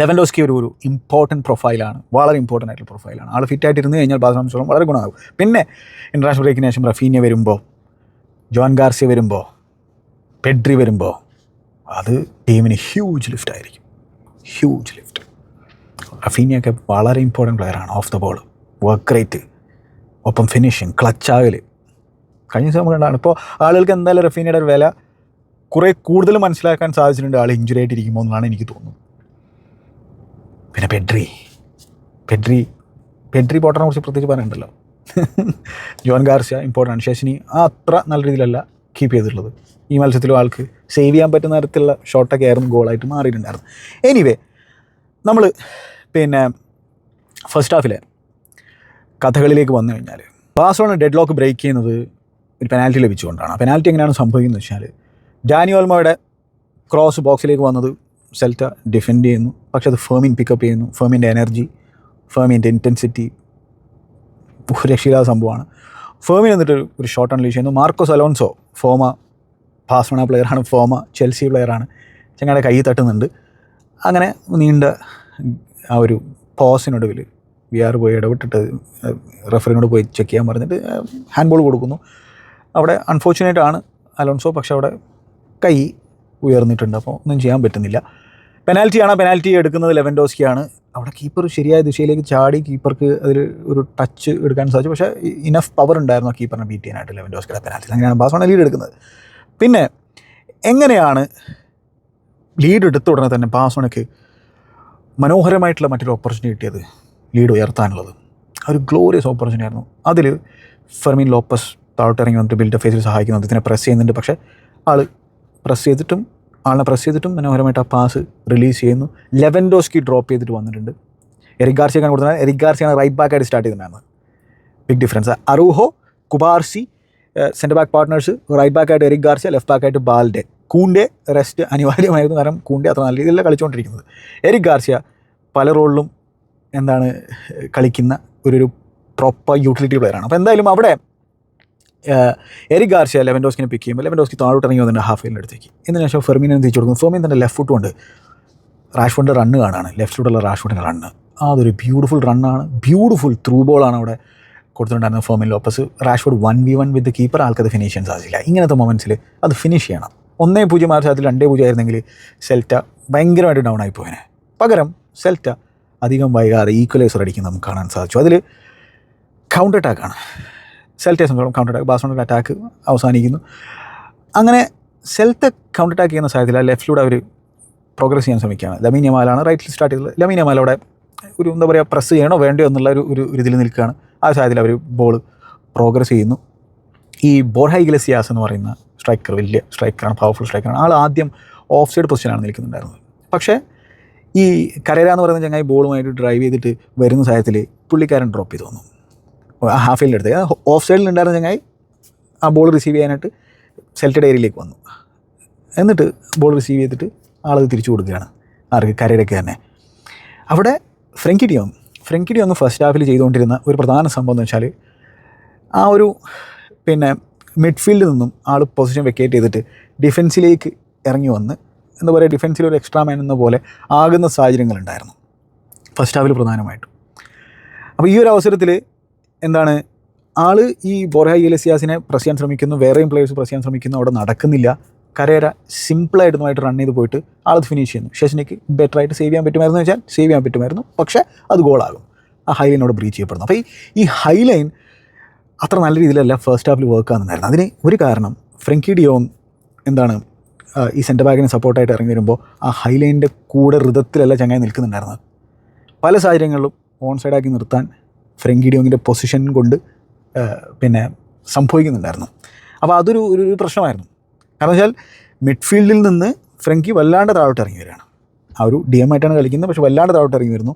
Speaker 1: ലെവൻ ലോസ്കി ഒരു ഒരു ഇമ്പോർട്ടന്റ് പ്രൊഫൈലാണ് വളരെ ഇമ്പോർട്ടന്റ് ആയിട്ടുള്ള പ്രൊഫൈലാണ് ആൾ ഫിറ്റ് ആയിട്ടിരുന്ന് കഴിഞ്ഞാൽ ബാസോളം വളരെ ഗുണമാകും. പിന്നെ ഇന്റർനാഷണൽ ബ്രേക്കിന് ശേഷം റഫീനിയ വരുമ്പോൾ ജോൺ ഗാർസിയ വരുമ്പോൾ പെഡ്രി വരുമ്പോൾ അത് ടീമിന് ഹ്യൂജ് ലിഫ്റ്റ് ആയിരിക്കും. ഹ്യൂജ് ലിഫ്റ്റ് റഫീനിയൊക്കെ വളരെ ഇമ്പോർട്ടന്റ് പ്ലെയറാണ് off the ball work rate ഒപ്പം ഫിനിഷിങ് ക്ലച്ചാകൽ കഴിഞ്ഞ ദിവസം നമുക്ക് കണ്ടാണ്. ഇപ്പോൾ ആളുകൾക്ക് എന്തായാലും റഫീനയുടെ ഒരു വില കുറേ കൂടുതൽ മനസ്സിലാക്കാൻ സാധിച്ചിട്ടുണ്ട്. ആൾ ഇഞ്ചുറി ആയിട്ടിരിക്കുമ്പോൾ എന്നാണ് എനിക്ക് തോന്നുന്നത്. പിന്നെ പെഡ്രി. പെഡ്രി പെഡ്രി പോട്ടറിനെ കുറിച്ച് പ്രത്യേകിച്ച് പറയണ്ടല്ലോ ജോൺ ഗാർസ്യ ഇമ്പോർട്ടന്റ് ആണ്. ശശിനി ആ അത്ര നല്ല രീതിയിലല്ല കീപ്പ് ചെയ്തിട്ടുള്ളത്. ഈ മത്സരത്തിലും ആൾക്ക് സേവ് ചെയ്യാൻ പറ്റുന്ന തരത്തിലുള്ള ഷോട്ടൊക്കെ ആയിരുന്നു ഗോളായിട്ട് മാറിയിട്ടുണ്ടായിരുന്നു എനിവേ നമ്മൾ പിന്നെ ഫസ്റ്റ് ഹാഫിലെ കഥകളിലേക്ക് വന്നു കഴിഞ്ഞാൽ ബാസോണ ഡെഡ് ലോക്ക് ബ്രേക്ക് ചെയ്യുന്നത് ഒരു പെനാൽറ്റി ലഭിച്ചുകൊണ്ടാണ്. ആ പെനാൽറ്റി എങ്ങനെയാണ് സംഭവിക്കുന്നത് വെച്ചാൽ ഡാനി ഓൽമോയുടെ ക്രോസ് ബോക്സിലേക്ക് വന്നത് സെൽറ്റ ഡിഫെൻഡ് ചെയ്യുന്നു. പക്ഷെ അത് ഫേമിൻ പിക്കപ്പ് ചെയ്യുന്നു. ഫേമിന്റെ എനർജി ഫേമിന്റെ ഇന്റൻസിറ്റി രക്ഷയില്ലാത്ത സംഭവമാണ്. ഫേമിൻ എന്നിട്ട് ഒരു- ഷോട്ട് അൺലീഷ് ചെയ്യുന്നു. മാർക്കോസ് അലോൺസോ ഫോമ ബാസ്മണ പ്ലെയറാണ് ഫോമ ചെൽസി പ്ലെയറാണ് ചങ്ങയുടെ കൈ തട്ടുന്നുണ്ട്. അങ്ങനെ നീണ്ട ആ ഒരു പോസിനൊടുവിൽ വി ആർ പോയി ഇടപെട്ടിട്ട് റെഫറിനോട് പോയി ചെക്ക് ചെയ്യാൻ പറഞ്ഞിട്ട് ഹാൻഡ് ബോൾ കൊടുക്കുന്നു. അവിടെ അൺഫോർച്ചുനേറ്റ് ആണ് അലോൺസോ പക്ഷെ അവിടെ കൈ ഉയർന്നിട്ടുണ്ട് അപ്പോൾ ഒന്നും ചെയ്യാൻ പറ്റുന്നില്ല. പെനാൽറ്റിയാണ് പെനാൽറ്റി എടുക്കുന്നത് ലെവൻഡോസ്കിയാണ്. അവിടെ കീപ്പർ ശരിയായ ദിശയിലേക്ക് ചാടി കീപ്പർക്ക് അതിൽ ഒരു ടച്ച് എടുക്കാൻ സാധിച്ചു. പക്ഷേ ഇനഫ് പവർ ഉണ്ടായിരുന്നു കീപ്പറിനെ ബീറ്റ് ചെയ്യാനായിട്ട് ലെവൻഡോസ്കിയുടെ പെനാൽറ്റി അങ്ങനെയാണ് ബാസോണ ലീഡ് എടുക്കുന്നത്. പിന്നെ എങ്ങനെയാണ് ലീഡ് എടുത്ത ഉടനെ തന്നെ ബാസോണയ്ക്ക് മനോഹരമായിട്ടുള്ള മറ്റൊരു ഓപ്പർച്യൂണിറ്റി കിട്ടിയത്? ലീഡ് ഉയർത്താനുള്ളത്. ഒരു ഗ്ലോറിയസ് ഓപ്പർച്യൂണിറ്റി ആയിരുന്നു. അതിൽ ഫെർമിൻ ലോപ്പസ് താഴോട്ടിറങ്ങി വന്നിട്ട് ബിൽഡ് ഫേസിൽ സഹായിക്കുന്നുണ്ട് ഇതിനെ പ്രസ് ചെയ്യുന്നുണ്ട്. പക്ഷേ ആൾ പ്രസ് ചെയ്തിട്ടും ആളിനെ പ്രസ് ചെയ്തിട്ടും മനോഹരമായിട്ട് ആ പാസ് റിലീസ് ചെയ്യുന്നു. ലെവൻഡോസ്കി ഡ്രോപ്പ് ചെയ്തിട്ട് വന്നിട്ടുണ്ട്. എറിക് ഗാർസിയാണ് കൊടുത്തത്. എറിക് ഗാർസിയാണ് റൈറ്റ് ബാക്ക് ആയിട്ട് സ്റ്റാർട്ട് ചെയ്തിട്ടുണ്ടായിരുന്നത്. Big difference Araujo Cubarsi centre back partners right back ആയിട്ട് എറിക് ലെഫ്റ്റ് ബാക്ക് ആയിട്ട് ബാൽഡെ കൂണ്ടെ റെസ്റ്റ് അനിവാര്യമായിരുന്നു. കാരണം കൂണ്ടെ അത്ര നല്ല രീതിയിലല്ല കളിച്ചുകൊണ്ടിരിക്കുന്നത്. എറിക് ഗാർസിയ പല റോളിലും എന്താണ് കളിക്കുന്ന ഒരു പ്രോപ്പർ യൂട്ടിലിറ്റി പ്ലെയറാണ് അപ്പോൾ എന്തായാലും അവിടെ എറിക് ഗാർഷ്യ ലെവൻഡോസ്കിനെ പിക്ക് ചെയ്യുമ്പോൾ ലെവൻഡോസ്കി താഴോട്ട് ഇറങ്ങി വന്നിട്ട് ഹാഫ് ഫീൽഡിന്റെ അടുത്തേക്ക്. ഇതിന് ശേഷം ഫെർമിനെ തിരിച്ചു കൊടുക്കുന്നു ഫെർമിൻ തന്നെ ലെഫ്റ്റ് ഫുട്ട് ഉണ്ട് റാഷ്ഫുഡിന്റെ റണ്ണ് കാണാണ്. ലെഫ്റ്റ് ഫുട്ടുള്ള റാഷ്ഫുഡിന്റെ റണ്ണ് അതൊരു ബ്യൂട്ടിഫുൾ റണ്ണാണ് ബ്യൂട്ടിഫുൾ ത്രൂ ബോളാണ് അവിടെ കൊടുത്തിട്ടുണ്ടായിരുന്നത് Fermin Lopez Rashford one v one with keeper ആൾക്കത് finish ചെയ്യാൻ സാധിച്ചില്ല. ഇങ്ങനത്തെ മൊമെന്റ്സിൽ അത് ഫിനിഷ് ചെയ്യണം. ഒന്നേ പൂജ്യം ആ സാധ്യത രണ്ടേ പൂജ്യം ആയിരുന്നെങ്കിൽ സെൽറ്റ ഭയങ്കരമായിട്ട് ഡൗൺ ആയി പോയനെ. പകരം സെൽറ്റ അധികം വൈകാതെ ഈക്വലൈസർ അടിക്കുന്ന നമുക്ക് കാണാൻ സാധിച്ചു. അതിൽ കൗണ്ടർ അറ്റാക്കാണ് സെൽറ്റയെ കൗണ്ടർ അറ്റാക്ക് ബാസോണിന്റെ അറ്റാക്ക് അവസാനിക്കുന്നു. അങ്ങനെ സെൽത്ത് കൗണ്ടർ അറ്റാക്ക് ചെയ്യുന്ന സാഹചര്യത്തിൽ ലെഫ്റ്റിലൂടെ അവർ പ്രോഗ്രസ് ചെയ്യാൻ ശ്രമിക്കുകയാണ്. ലമീനിയ മാലാണ് റൈറ്റിൽ സ്റ്റാർട്ട് ചെയ്തത്. ലമീനിയ മാലയുടെ ഒരു എന്താ പറയുക പ്രസ് ചെയ്യണോ വേണ്ടയോ എന്നുള്ള ഒരു ഒരു ഇതിൽ നിൽക്കുകയാണ്. ആ സാഹചര്യത്തിൽ അവർ ബോൾ പ്രോഗ്രസ് ചെയ്യുന്നു. ഈ ബോർഹൈ ഗലസിയാസ് എന്ന് പറയുന്ന സ്ട്രൈക്കർ വലിയ സ്ട്രൈക്കറാണ് പവർഫുൾ സ്ട്രൈക്കറാണ് ആൾ ആദ്യം ഓഫ് സൈഡ് പൊസിഷനാണ് നിൽക്കുന്നുണ്ടായിരുന്നത്. പക്ഷേ ഈ കരേര എന്ന് പറയുന്ന ചങ്ങായി ബോളുമായിട്ട് ഡ്രൈവ് ചെയ്തിട്ട് വരുന്ന സാഹചര്യത്തിൽ പുള്ളിക്കാരൻ ഡ്രോപ്പ് ചെയ്തു വന്നു. ഹാഫ് ഫീൽഡ് എടുത്ത്. ഓഫ് സൈഡിൽ ഉണ്ടായിരുന്ന ചങ്ങായി ആ ബോൾ റിസീവ് ചെയ്യാനായിട്ട് സെൽറ്റഡ് ഏരിയയിലേക്ക് വന്നു. എന്നിട്ട് ബോൾ റിസീവ് ചെയ്തിട്ട് ആളത് തിരിച്ചു കൊടുക്കുകയാണ്. ആർക്ക്? കരയിടയ്ക്ക് തന്നെ. അവിടെ Frenkie de Jong Frenkie de Jong first ഹാഫിൽ ചെയ്തുകൊണ്ടിരുന്ന ഒരു പ്രധാന സംഭവം എന്ന് വെച്ചാൽ ആ ഒരു പിന്നെ മിഡ്ഫീൽഡിൽ നിന്നും ആൾ പൊസിഷൻ വെക്കേറ്റ് ചെയ്തിട്ട് ഡിഫൻസിലേക്ക് ഇറങ്ങി വന്ന് എന്താ പറയുക ഡിഫൻസിൽ ഒരു എക്സ്ട്രാ മാൻ എന്ന പോലെ ആകുന്ന സാഹചര്യങ്ങളുണ്ടായിരുന്നു ഫസ്റ്റ് ഹാഫിൽ പ്രധാനമായിട്ടും. അപ്പോൾ ഈ ഒരു അവസരത്തിൽ എന്താണ്? ആൾ ഈ ബോർഹ ഇലസിയാസിനെ പ്രസ് ചെയ്യാൻ ശ്രമിക്കുന്നു വേറെയും പ്ലേയേഴ്സ് പ്രസ് ചെയ്യാൻ ശ്രമിക്കുന്നു അവിടെ നടക്കുന്നില്ല. കരേര സിമ്പിളായിട്ടുമായിട്ട് റൺ ചെയ്ത് പോയിട്ട് ആളത് ഫിനിഷ് ചെയ്യുന്നു. ശശിനിക്ക് ബെറ്റർ ആയിട്ട് സേവ് ചെയ്യാൻ പറ്റുമായിരുന്നു വെച്ചാൽ സേവ് ചെയ്യാൻ പറ്റുമായിരുന്നു പക്ഷേ അത് ഗോളാകും ആ ഹൈലൈനോട് ബ്രീച്ച് ചെയ്യപ്പെടുന്നു. അപ്പോൾ ഈ ഈ ഹൈലൈൻ അത്ര നല്ല രീതിയിലല്ല ഫസ്റ്റ് ഹാഫിൽ വർക്ക് ആകുന്നുണ്ടായിരുന്നു അതിന് ഒരു കാരണം ഫ്രങ്കി ഡിയോൺ എന്താണ് ഈ സെന്റർ ബാക്കിന് സപ്പോർട്ടായിട്ട് ഇറങ്ങി വരുമ്പോൾ ആ ഹൈലൈന്റെ കൂടെ ഋതത്തിലല്ല ചങ്ങായി നിൽക്കുന്നുണ്ടായിരുന്നത്. പല സാഹചര്യങ്ങളിലും ഓൺ സൈഡാക്കി നിർത്താൻ ഫ്രങ്കി ഡിയോങ്ങിന്റെ പൊസിഷൻ കൊണ്ട് പിന്നെ സംഭവിക്കുന്നുണ്ടായിരുന്നു. അപ്പോൾ അതൊരു ഒരു പ്രശ്നമായിരുന്നു. കാരണം വെച്ചാൽ മിഡ്ഫീൽഡിൽ നിന്ന് ഫ്രങ്കി വല്ലാണ്ട് താഴോട്ട് ഇറങ്ങി വരികയാണ്. ആ ഒരു ഡി എം ആയിട്ടാണ് കളിക്കുന്നത് പക്ഷേ വല്ലാണ്ട് താഴോട്ട് ഇറങ്ങി വരുന്നു.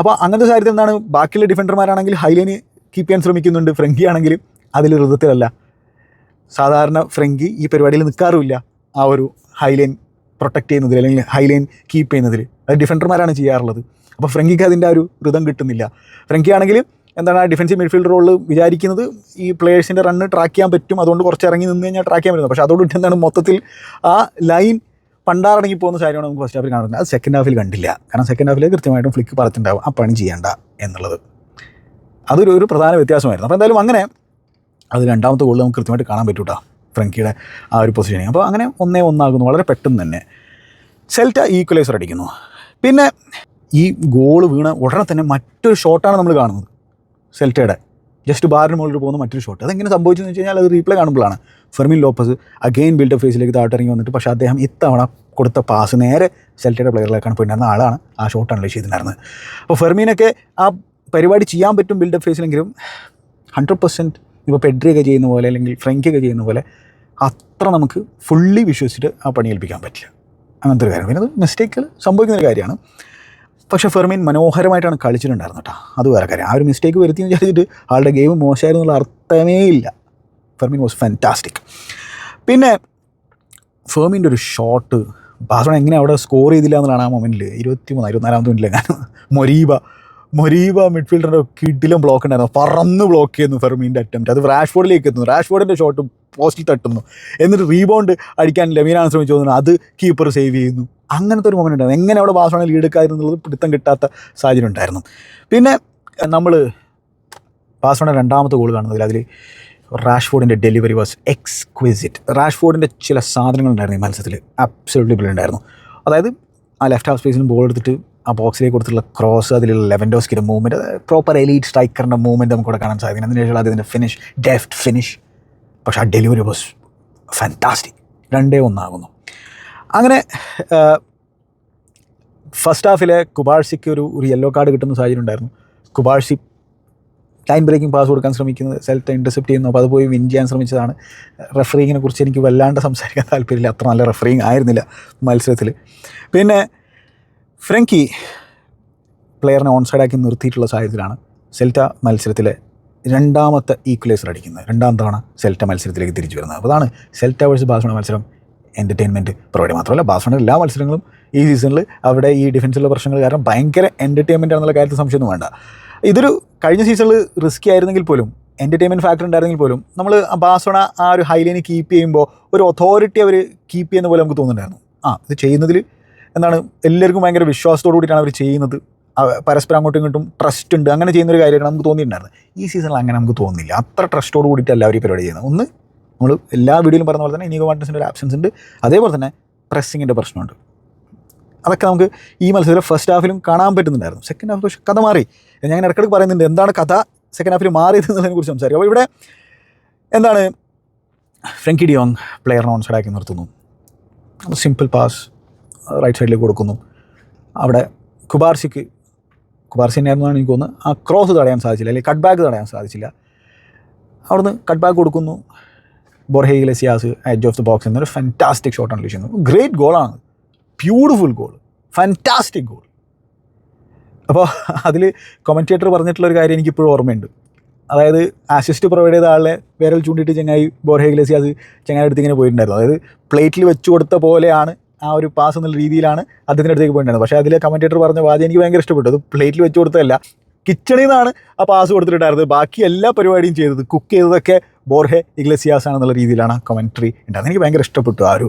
Speaker 1: അപ്പോൾ അങ്ങനത്തെ കാര്യത്തിൽ എന്താണ് ബാക്കിയുള്ള ഡിഫൻഡർമാരാണെങ്കിൽ ഹൈലൈന് കീപ്പ് ചെയ്യാൻ ശ്രമിക്കുന്നുണ്ട് ഫ്രങ്കി ആണെങ്കിൽ അതിൽ ഋതത്തിലല്ല. സാധാരണ ഫ്രങ്കി ഈ പരിപാടിയിൽ നിൽക്കാറുമില്ല ആ ഒരു ഹൈലൈൻ പ്രൊട്ടക്റ്റ് ചെയ്യുന്നതിൽ അല്ലെങ്കിൽ ഹൈലൈൻ കീപ്പ് ചെയ്യുന്നതിൽ. അത് ഡിഫൻഡർമാരാണ് ചെയ്യാറുള്ളത്. അപ്പോൾ ഫ്രങ്കിക്ക് അതിന്റെ ആ ഒരു ഋതം കിട്ടുന്നില്ല. ഫ്രങ്കി ആണെങ്കിൽ എന്താണ് ആ ഡിഫൻസീവ് മിഡ്ഫീൽഡ് റോളിൽ വിചാരിക്കുന്നത് ഈ പ്ലേയേഴ്സിന്റെ റണ്ണ് ട്രാക്ക് ചെയ്യാൻ പറ്റും അതുകൊണ്ട് കുറച്ച് ഇറങ്ങി നിന്ന് കഴിഞ്ഞാൽ ട്രാക്ക് ചെയ്യാൻ പറ്റുന്നത് പക്ഷേ അതോട് എന്താണ് മൊത്തത്തിൽ ആ ലൈൻ പണ്ടാറടങ്ങി പോകുന്ന കാര്യമാണ് നമുക്ക് ഫസ്റ്റ് ഹാഫിൽ കാണുന്നത്. അത് സെക്കൻഡ് ഹാഫിൽ കണ്ടില്ല. കാരണം സെക്കൻഡ് ഹാഫിൽ കൃത്യമായിട്ടും ഫ്ലിക്ക് പറഞ്ഞിട്ടുണ്ടാവും ആ പണി ചെയ്യേണ്ട എന്നുള്ളത്. അതൊരു ഒരു പ്രധാന വ്യത്യാസമായിരുന്നു. അപ്പോൾ എന്തായാലും അങ്ങനെ അത് രണ്ടാമത്തെ ഗോളിൽ നമുക്ക് കൃത്യമായിട്ട് കാണാൻ പറ്റൂട്ടാ ഫ്രങ്കിയുടെ ആ ഒരു പൊസിഷനിങ് അപ്പോൾ അങ്ങനെ ഒന്നേ ഒന്നാകുന്നു. വളരെ പെട്ടെന്ന് തന്നെ. സെൽറ്റ ഈക്വലൈസർ അടിക്കുന്നു. പിന്നെ ഈ ഗോൾ വീണ ഉടനെ തന്നെ മറ്റൊരു ഷോട്ടാണ് നമ്മൾ കാണുന്നത്. സെൽറ്റയുടെ ജസ്റ്റ് ബാറിന് മുകളിൽ പോകുന്ന മറ്റൊരു ഷോട്ട് അതെങ്ങനെ സംഭവിച്ചെന്ന് വെച്ച് കഴിഞ്ഞാൽ അത് റീപ്ലേ കാണുമ്പോഴാണ്. ഫെർമിൻ ലോപ്പസ് അഗെയിൻ ബിൽഡപ്പ് ഫേസിലേക്ക് താഴ്ത്തിറങ്ങി വന്നിട്ട് പക്ഷേ അദ്ദേഹം ഇത്തവണ കൊടുത്ത പാസ് നേരെ സെൽറ്റയുടെ പ്ലെയറിലേക്കാണ് പോയിട്ടുണ്ടായിരുന്ന ആളാണ് ആ ഷോട്ട് അനലൈസ് ചെയ്തിട്ടുണ്ടായിരുന്നത്. അപ്പോൾ ഫെർമീനൊക്കെ ആ പരിപാടി ചെയ്യാൻ പറ്റും ബിൽഡപ്പ് ഫേസിലെങ്കിലും ഹൺഡ്രഡ് പെർസെന്റ് ഇപ്പോൾ പെഡ്രിയൊക്കെ ചെയ്യുന്ന പോലെ അല്ലെങ്കിൽ ഫ്രങ്കൊക്കെ ചെയ്യുന്ന പോലെ അത്ര നമുക്ക് ഫുള്ളി വിശ്വസിച്ചിട്ട് ആ പണി ഏൽപ്പിക്കാൻ പറ്റില്ല. അങ്ങനത്തെ ഒരു കാര്യം. പിന്നെ അത് മിസ്റ്റേക്കുകൾ സംഭവിക്കുന്ന ഒരു കാര്യമാണ്. പക്ഷേ ഫെർമീൻ മനോഹരമായിട്ടാണ് കളിച്ചിട്ടുണ്ടായിരുന്നു കേട്ടോ. അത് വേറെ കാര്യം. ആ ഒരു മിസ്റ്റേക്ക് വരുത്തിയെന്ന് വിചാരിച്ചിട്ട് ആളുടെ ഗെയിം മോശമായിരുന്നു എന്നുള്ള അർത്ഥമേ ഇല്ല. ഫെർമീൻ വാസ് ഫാന്റാസ്റ്റിക് പിന്നെ ഫെർമിന്റെ ഒരു ഷോട്ട് ബാസോണ എങ്ങനെ അവിടെ സ്കോർ ചെയ്തില്ല എന്നുള്ളതാണ് ആ മൊമെന്റിൽ ഇരുപത്തി മൂന്ന് ഇരുപത്തിനാലാമത്തെ മിനിറ്റിൽ ഞാൻ മൊരീബ മൊരീബ മിഡ്ഫീൽഡറിന്റെ കിട്ടിലും ബ്ലോക്ക് ഉണ്ടായിരുന്നു. പറന്ന് ബ്ലോക്ക് ചെയ്യുന്നു ഫെർമീന്റെ അറ്റംപ്റ്റ് അത് റാഷ്ഫോർഡിലേക്ക് എത്തുന്നു. റാഷ്ഫോർഡിന്റെ ഷോട്ട് പോസ്റ്റിൽ തട്ടുന്നു. എന്നിട്ട് റീബൗണ്ട് അടിക്കാൻ ലെമീനാണ് ശ്രമിച്ചു തോന്നുന്നു അത് കീപ്പർ സേവ് ചെയ്യുന്നു. അങ്ങനത്തെ ഒരു മൊമെന്റ് ഉണ്ടായിരുന്നു. എങ്ങനെ അവിടെ ലീഡ് എടുക്കാതിരുന്നുള്ളത് പിടുത്തം കിട്ടാത്ത സാഹചര്യം ഉണ്ടായിരുന്നു. പിന്നെ നമ്മൾ ബാസോണ രണ്ടാമത്തെ ഗോൾ കാണുന്നതിൽ അതിൽ റാഷ്ഫോർഡിന്റെ ഡെലിവറി വാസ് എക്സ്ക്വിസിറ്റ് റാഷ്ഫോർഡിന്റെ ചില സാധനങ്ങൾ ഉണ്ടായിരുന്നു ഈ മത്സരത്തിൽ. അബ്സൊല്യൂട്ട്ലി ഉണ്ടായിരുന്നു അതായത് ആ ലെഫ്റ്റ് ഹാഫ് സ്പേസിൽ ബോൾ എടുത്തിട്ട് ആ ബോക്സിലേക്ക് കൊടുത്തുള്ള ക്രോസ് അതിലുള്ള ലെവൻഡോസ്കിന്റെ മൂവ്മെന്റ് പ്രോപ്പർ എലീറ്റ് സ്ട്രൈക്കറിന്റെ മൂവ്മെന്റ് നമുക്ക് ഇവിടെ കാണാൻ സാധിക്കും. അതിനുശേഷം അതിന്റെ ഫിനിഷ് ഡെഫ്റ്റ് ഫിനിഷ് പക്ഷേ ആ ഡെലിവറി വാസ് ഫാന്റാസ്റ്റിക് രണ്ടേ ഒന്നാകുന്നു. അങ്ങനെ ഫസ്റ്റ് ഹാഫിലെ കുബാഴ്സിക്ക് ഒരു ഒരു യെല്ലോ കാർഡ് കിട്ടുന്ന സാഹചര്യം ഉണ്ടായിരുന്നു. കുബാഴ്സി ടൈം ബ്രേക്കിംഗ് പാസ് കൊടുക്കാൻ ശ്രമിക്കുന്നത് സെൽറ്റ് ഇന്റർസെപ്റ്റ് ചെയ്യുന്നു. അപ്പോൾ അത് പോയി വിൻ ചെയ്യാൻ ശ്രമിച്ചതാണ്. റെഫറിങ്ങിനെ കുറിച്ച് എനിക്ക് വല്ലാണ്ട് സംസാരിക്കാൻ താല്പര്യമില്ല. അത്ര നല്ല റെഫറിങ് ആയിരുന്നില്ല മത്സരത്തിൽ. പിന്നെ ഫ്രങ്കി പ്ലെയറിനെ ഓൺ സൈഡാക്കി നിർത്തിയിട്ടുള്ള സാഹചര്യത്തിലാണ് സെൽറ്റ മത്സരത്തിലെ രണ്ടാമത്തെ ഈക്വലൈസർ അടിക്കുന്നത്. രണ്ടാം തവണ സെൽറ്റ മത്സരത്തിലേക്ക് തിരിച്ചു വരുന്നത്. അപ്പോൾ അതാണ് സെൽറ്റ വേഴ്സ് ബാസ്മണ മത്സരം എന്റർടൈൻമെന്റ് പ്രൊവൈഡ് മാത്രമല്ല ബാഴ്സലോണ എല്ലാ മത്സരങ്ങളും ഈ സീസണിൽ അവിടെ ഈ ഡിഫൻസിലുള്ള പ്രശ്നങ്ങൾ കാരണം ഭയങ്കര എന്റർടൈൻമെന്റ് ആണെന്നുള്ള കാര്യത്തിൽ സംശയമൊന്നും വേണ്ട. ഇതൊരു കഴിഞ്ഞ സീസണിൽ റിസ്കി ആയിരുന്നെങ്കിൽ പോലും എന്റർടൈൻമെന്റ് ഫാക്ടർ ഉണ്ടായിരുന്നെങ്കിൽ പോലും നമ്മൾ ബാസ്മണ ആ ഒരു ഹൈലൈന് കീപ്പ് ചെയ്യുമ്പോൾ ഒരു അതോറിറ്റി അവർ കീപ്പ് ചെയ്യുന്ന പോലെ നമുക്ക് തോന്നുന്നുണ്ടായിരുന്നു. ആ ഇത് ചെയ്യുന്നതിൽ എന്താണ് എല്ലാവർക്കും ഭയങ്കര വിശ്വാസത്തോടു കൂടിയിട്ടാണ് അവർ ചെയ്യുന്നത്. പരസ്പരം അങ്ങോട്ടും ഇങ്ങോട്ടും ട്രസ്റ്റ് ഉണ്ട്. അങ്ങനെ ചെയ്യുന്ന ഒരു കാര്യമാണ് നമുക്ക് തോന്നിയിട്ടുണ്ടായിരുന്നത്. ഈ സീസണിൽ അങ്ങനെ നമുക്ക് തോന്നില്ല അത്ര ട്രസ്റ്റോട് കൂടിയിട്ട് എല്ലാവരും പരിപാടി ചെയ്യുന്നത്. ഒന്ന് നമ്മൾ എല്ലാ വീഡിയോയിലും പറഞ്ഞ പോലെ തന്നെ ഇനിഗോ മാർട്ടിൻസിന്റെ ഒരു ആബ്സെൻസ് ഉണ്ട്. അതേപോലെ തന്നെ പ്രസ്സിങ്ങിന്റെ പ്രശ്നമുണ്ട്. അതൊക്കെ നമുക്ക് ഈ മത്സരത്തിൽ ഫസ്റ്റ് ഹാഫിലും കാണാൻ പറ്റുന്നുണ്ടായിരുന്നു. സെക്കൻഡ് ഹാഫ് പക്ഷേ കഥ മാറി. ഞാൻ ഇടയ്ക്കിടയ്ക്ക് പറയുന്നുണ്ട് എന്താണ് കഥ? സെക്കൻഡ് ഹാഫിൽ മാറിയത് എന്നതിനെ കുറിച്ച് സംസാരിക്കും. അപ്പോൾ ഇവിടെ എന്താണ്? ഫ്രങ്കി ഡിയോങ് പ്ലെയറിനെ ഓൺസൈഡാക്കി നിർത്തുന്നു. സിമ്പിൾ പാസ് റൈറ്റ് സൈഡിലേക്ക് കൊടുക്കുന്നു. അവിടെ കുബാർശിക്ക് കുബാർശി തന്നെയായിരുന്നാണ് എനിക്ക് തോന്നുന്നത്. ആ ക്രോസ് തടയാൻ സാധിച്ചില്ല അല്ലെങ്കിൽ കട്ട് ബാക്ക് തടയാൻ സാധിച്ചില്ല. അവിടുന്ന് കട്ട് ബാക്ക് കൊടുക്കുന്നു. ബൊർഹെയിലെ Ciaz edge of the box എന്നൊരു ഫാന്റാസ്റ്റിക് ഷോട്ട് ആണ് ചെയ്യുന്നു ഗ്രേറ്റ് ഗോളാണ് ബ്യൂട്ടിഫുൾ ഗോൾ ഫാന്റാസ്റ്റിക് ഗോൾ അപ്പോൾ അതിൽ കൊമന്റേറ്റർ പറഞ്ഞിട്ടുള്ള ഒരു കാര്യം എനിക്കിപ്പോഴും ഓർമ്മയുണ്ട്. അതായത് അസിസ്റ്റ് പ്രൊവൈഡ് ചെയ്ത ആളെ വേരൽ ചൂണ്ടിയിട്ട് ചങ്ങായി ബോർഹെ ഇഗ്ലെസിയാസ് ചങ്ങായി അടുത്ത് ഇങ്ങനെ പോയിട്ടുണ്ടായിരുന്നു. അതായത് പ്ലേറ്റിൽ വെച്ച് കൊടുത്ത പോലെയാണ് ആ ഒരു പാസ് എന്നുള്ള രീതിയിലാണ് അദ്ദേഹത്തിന്റെ അടുത്തേക്ക് പോയിട്ടുണ്ടായിരുന്നത്. പക്ഷേ അതിലെ കമന്റേറ്റർ പറഞ്ഞ വാദ്യം എനിക്ക് ഭയങ്കര ഇഷ്ടപ്പെട്ടു. അത് പ്ലേറ്റിൽ വെച്ച് കൊടുത്തതല്ല. കിച്ചണിൽ നിന്നാണ് ആ പാസ് കൊടുത്തിട്ടുണ്ടായിരുന്നത്. ബാക്കി എല്ലാ പരിപാടിയും ചെയ്തത് കുക്ക് ചെയ്തതൊക്കെ ബോർഹെ ഇഗ്ലസിയാസ് ആണെന്നുള്ള രീതിയിലാണ് ആ കമൻട്രി ഉണ്ടായത് എനിക്ക് ഭയങ്കര ഇഷ്ടപ്പെട്ടു ആ ഒരു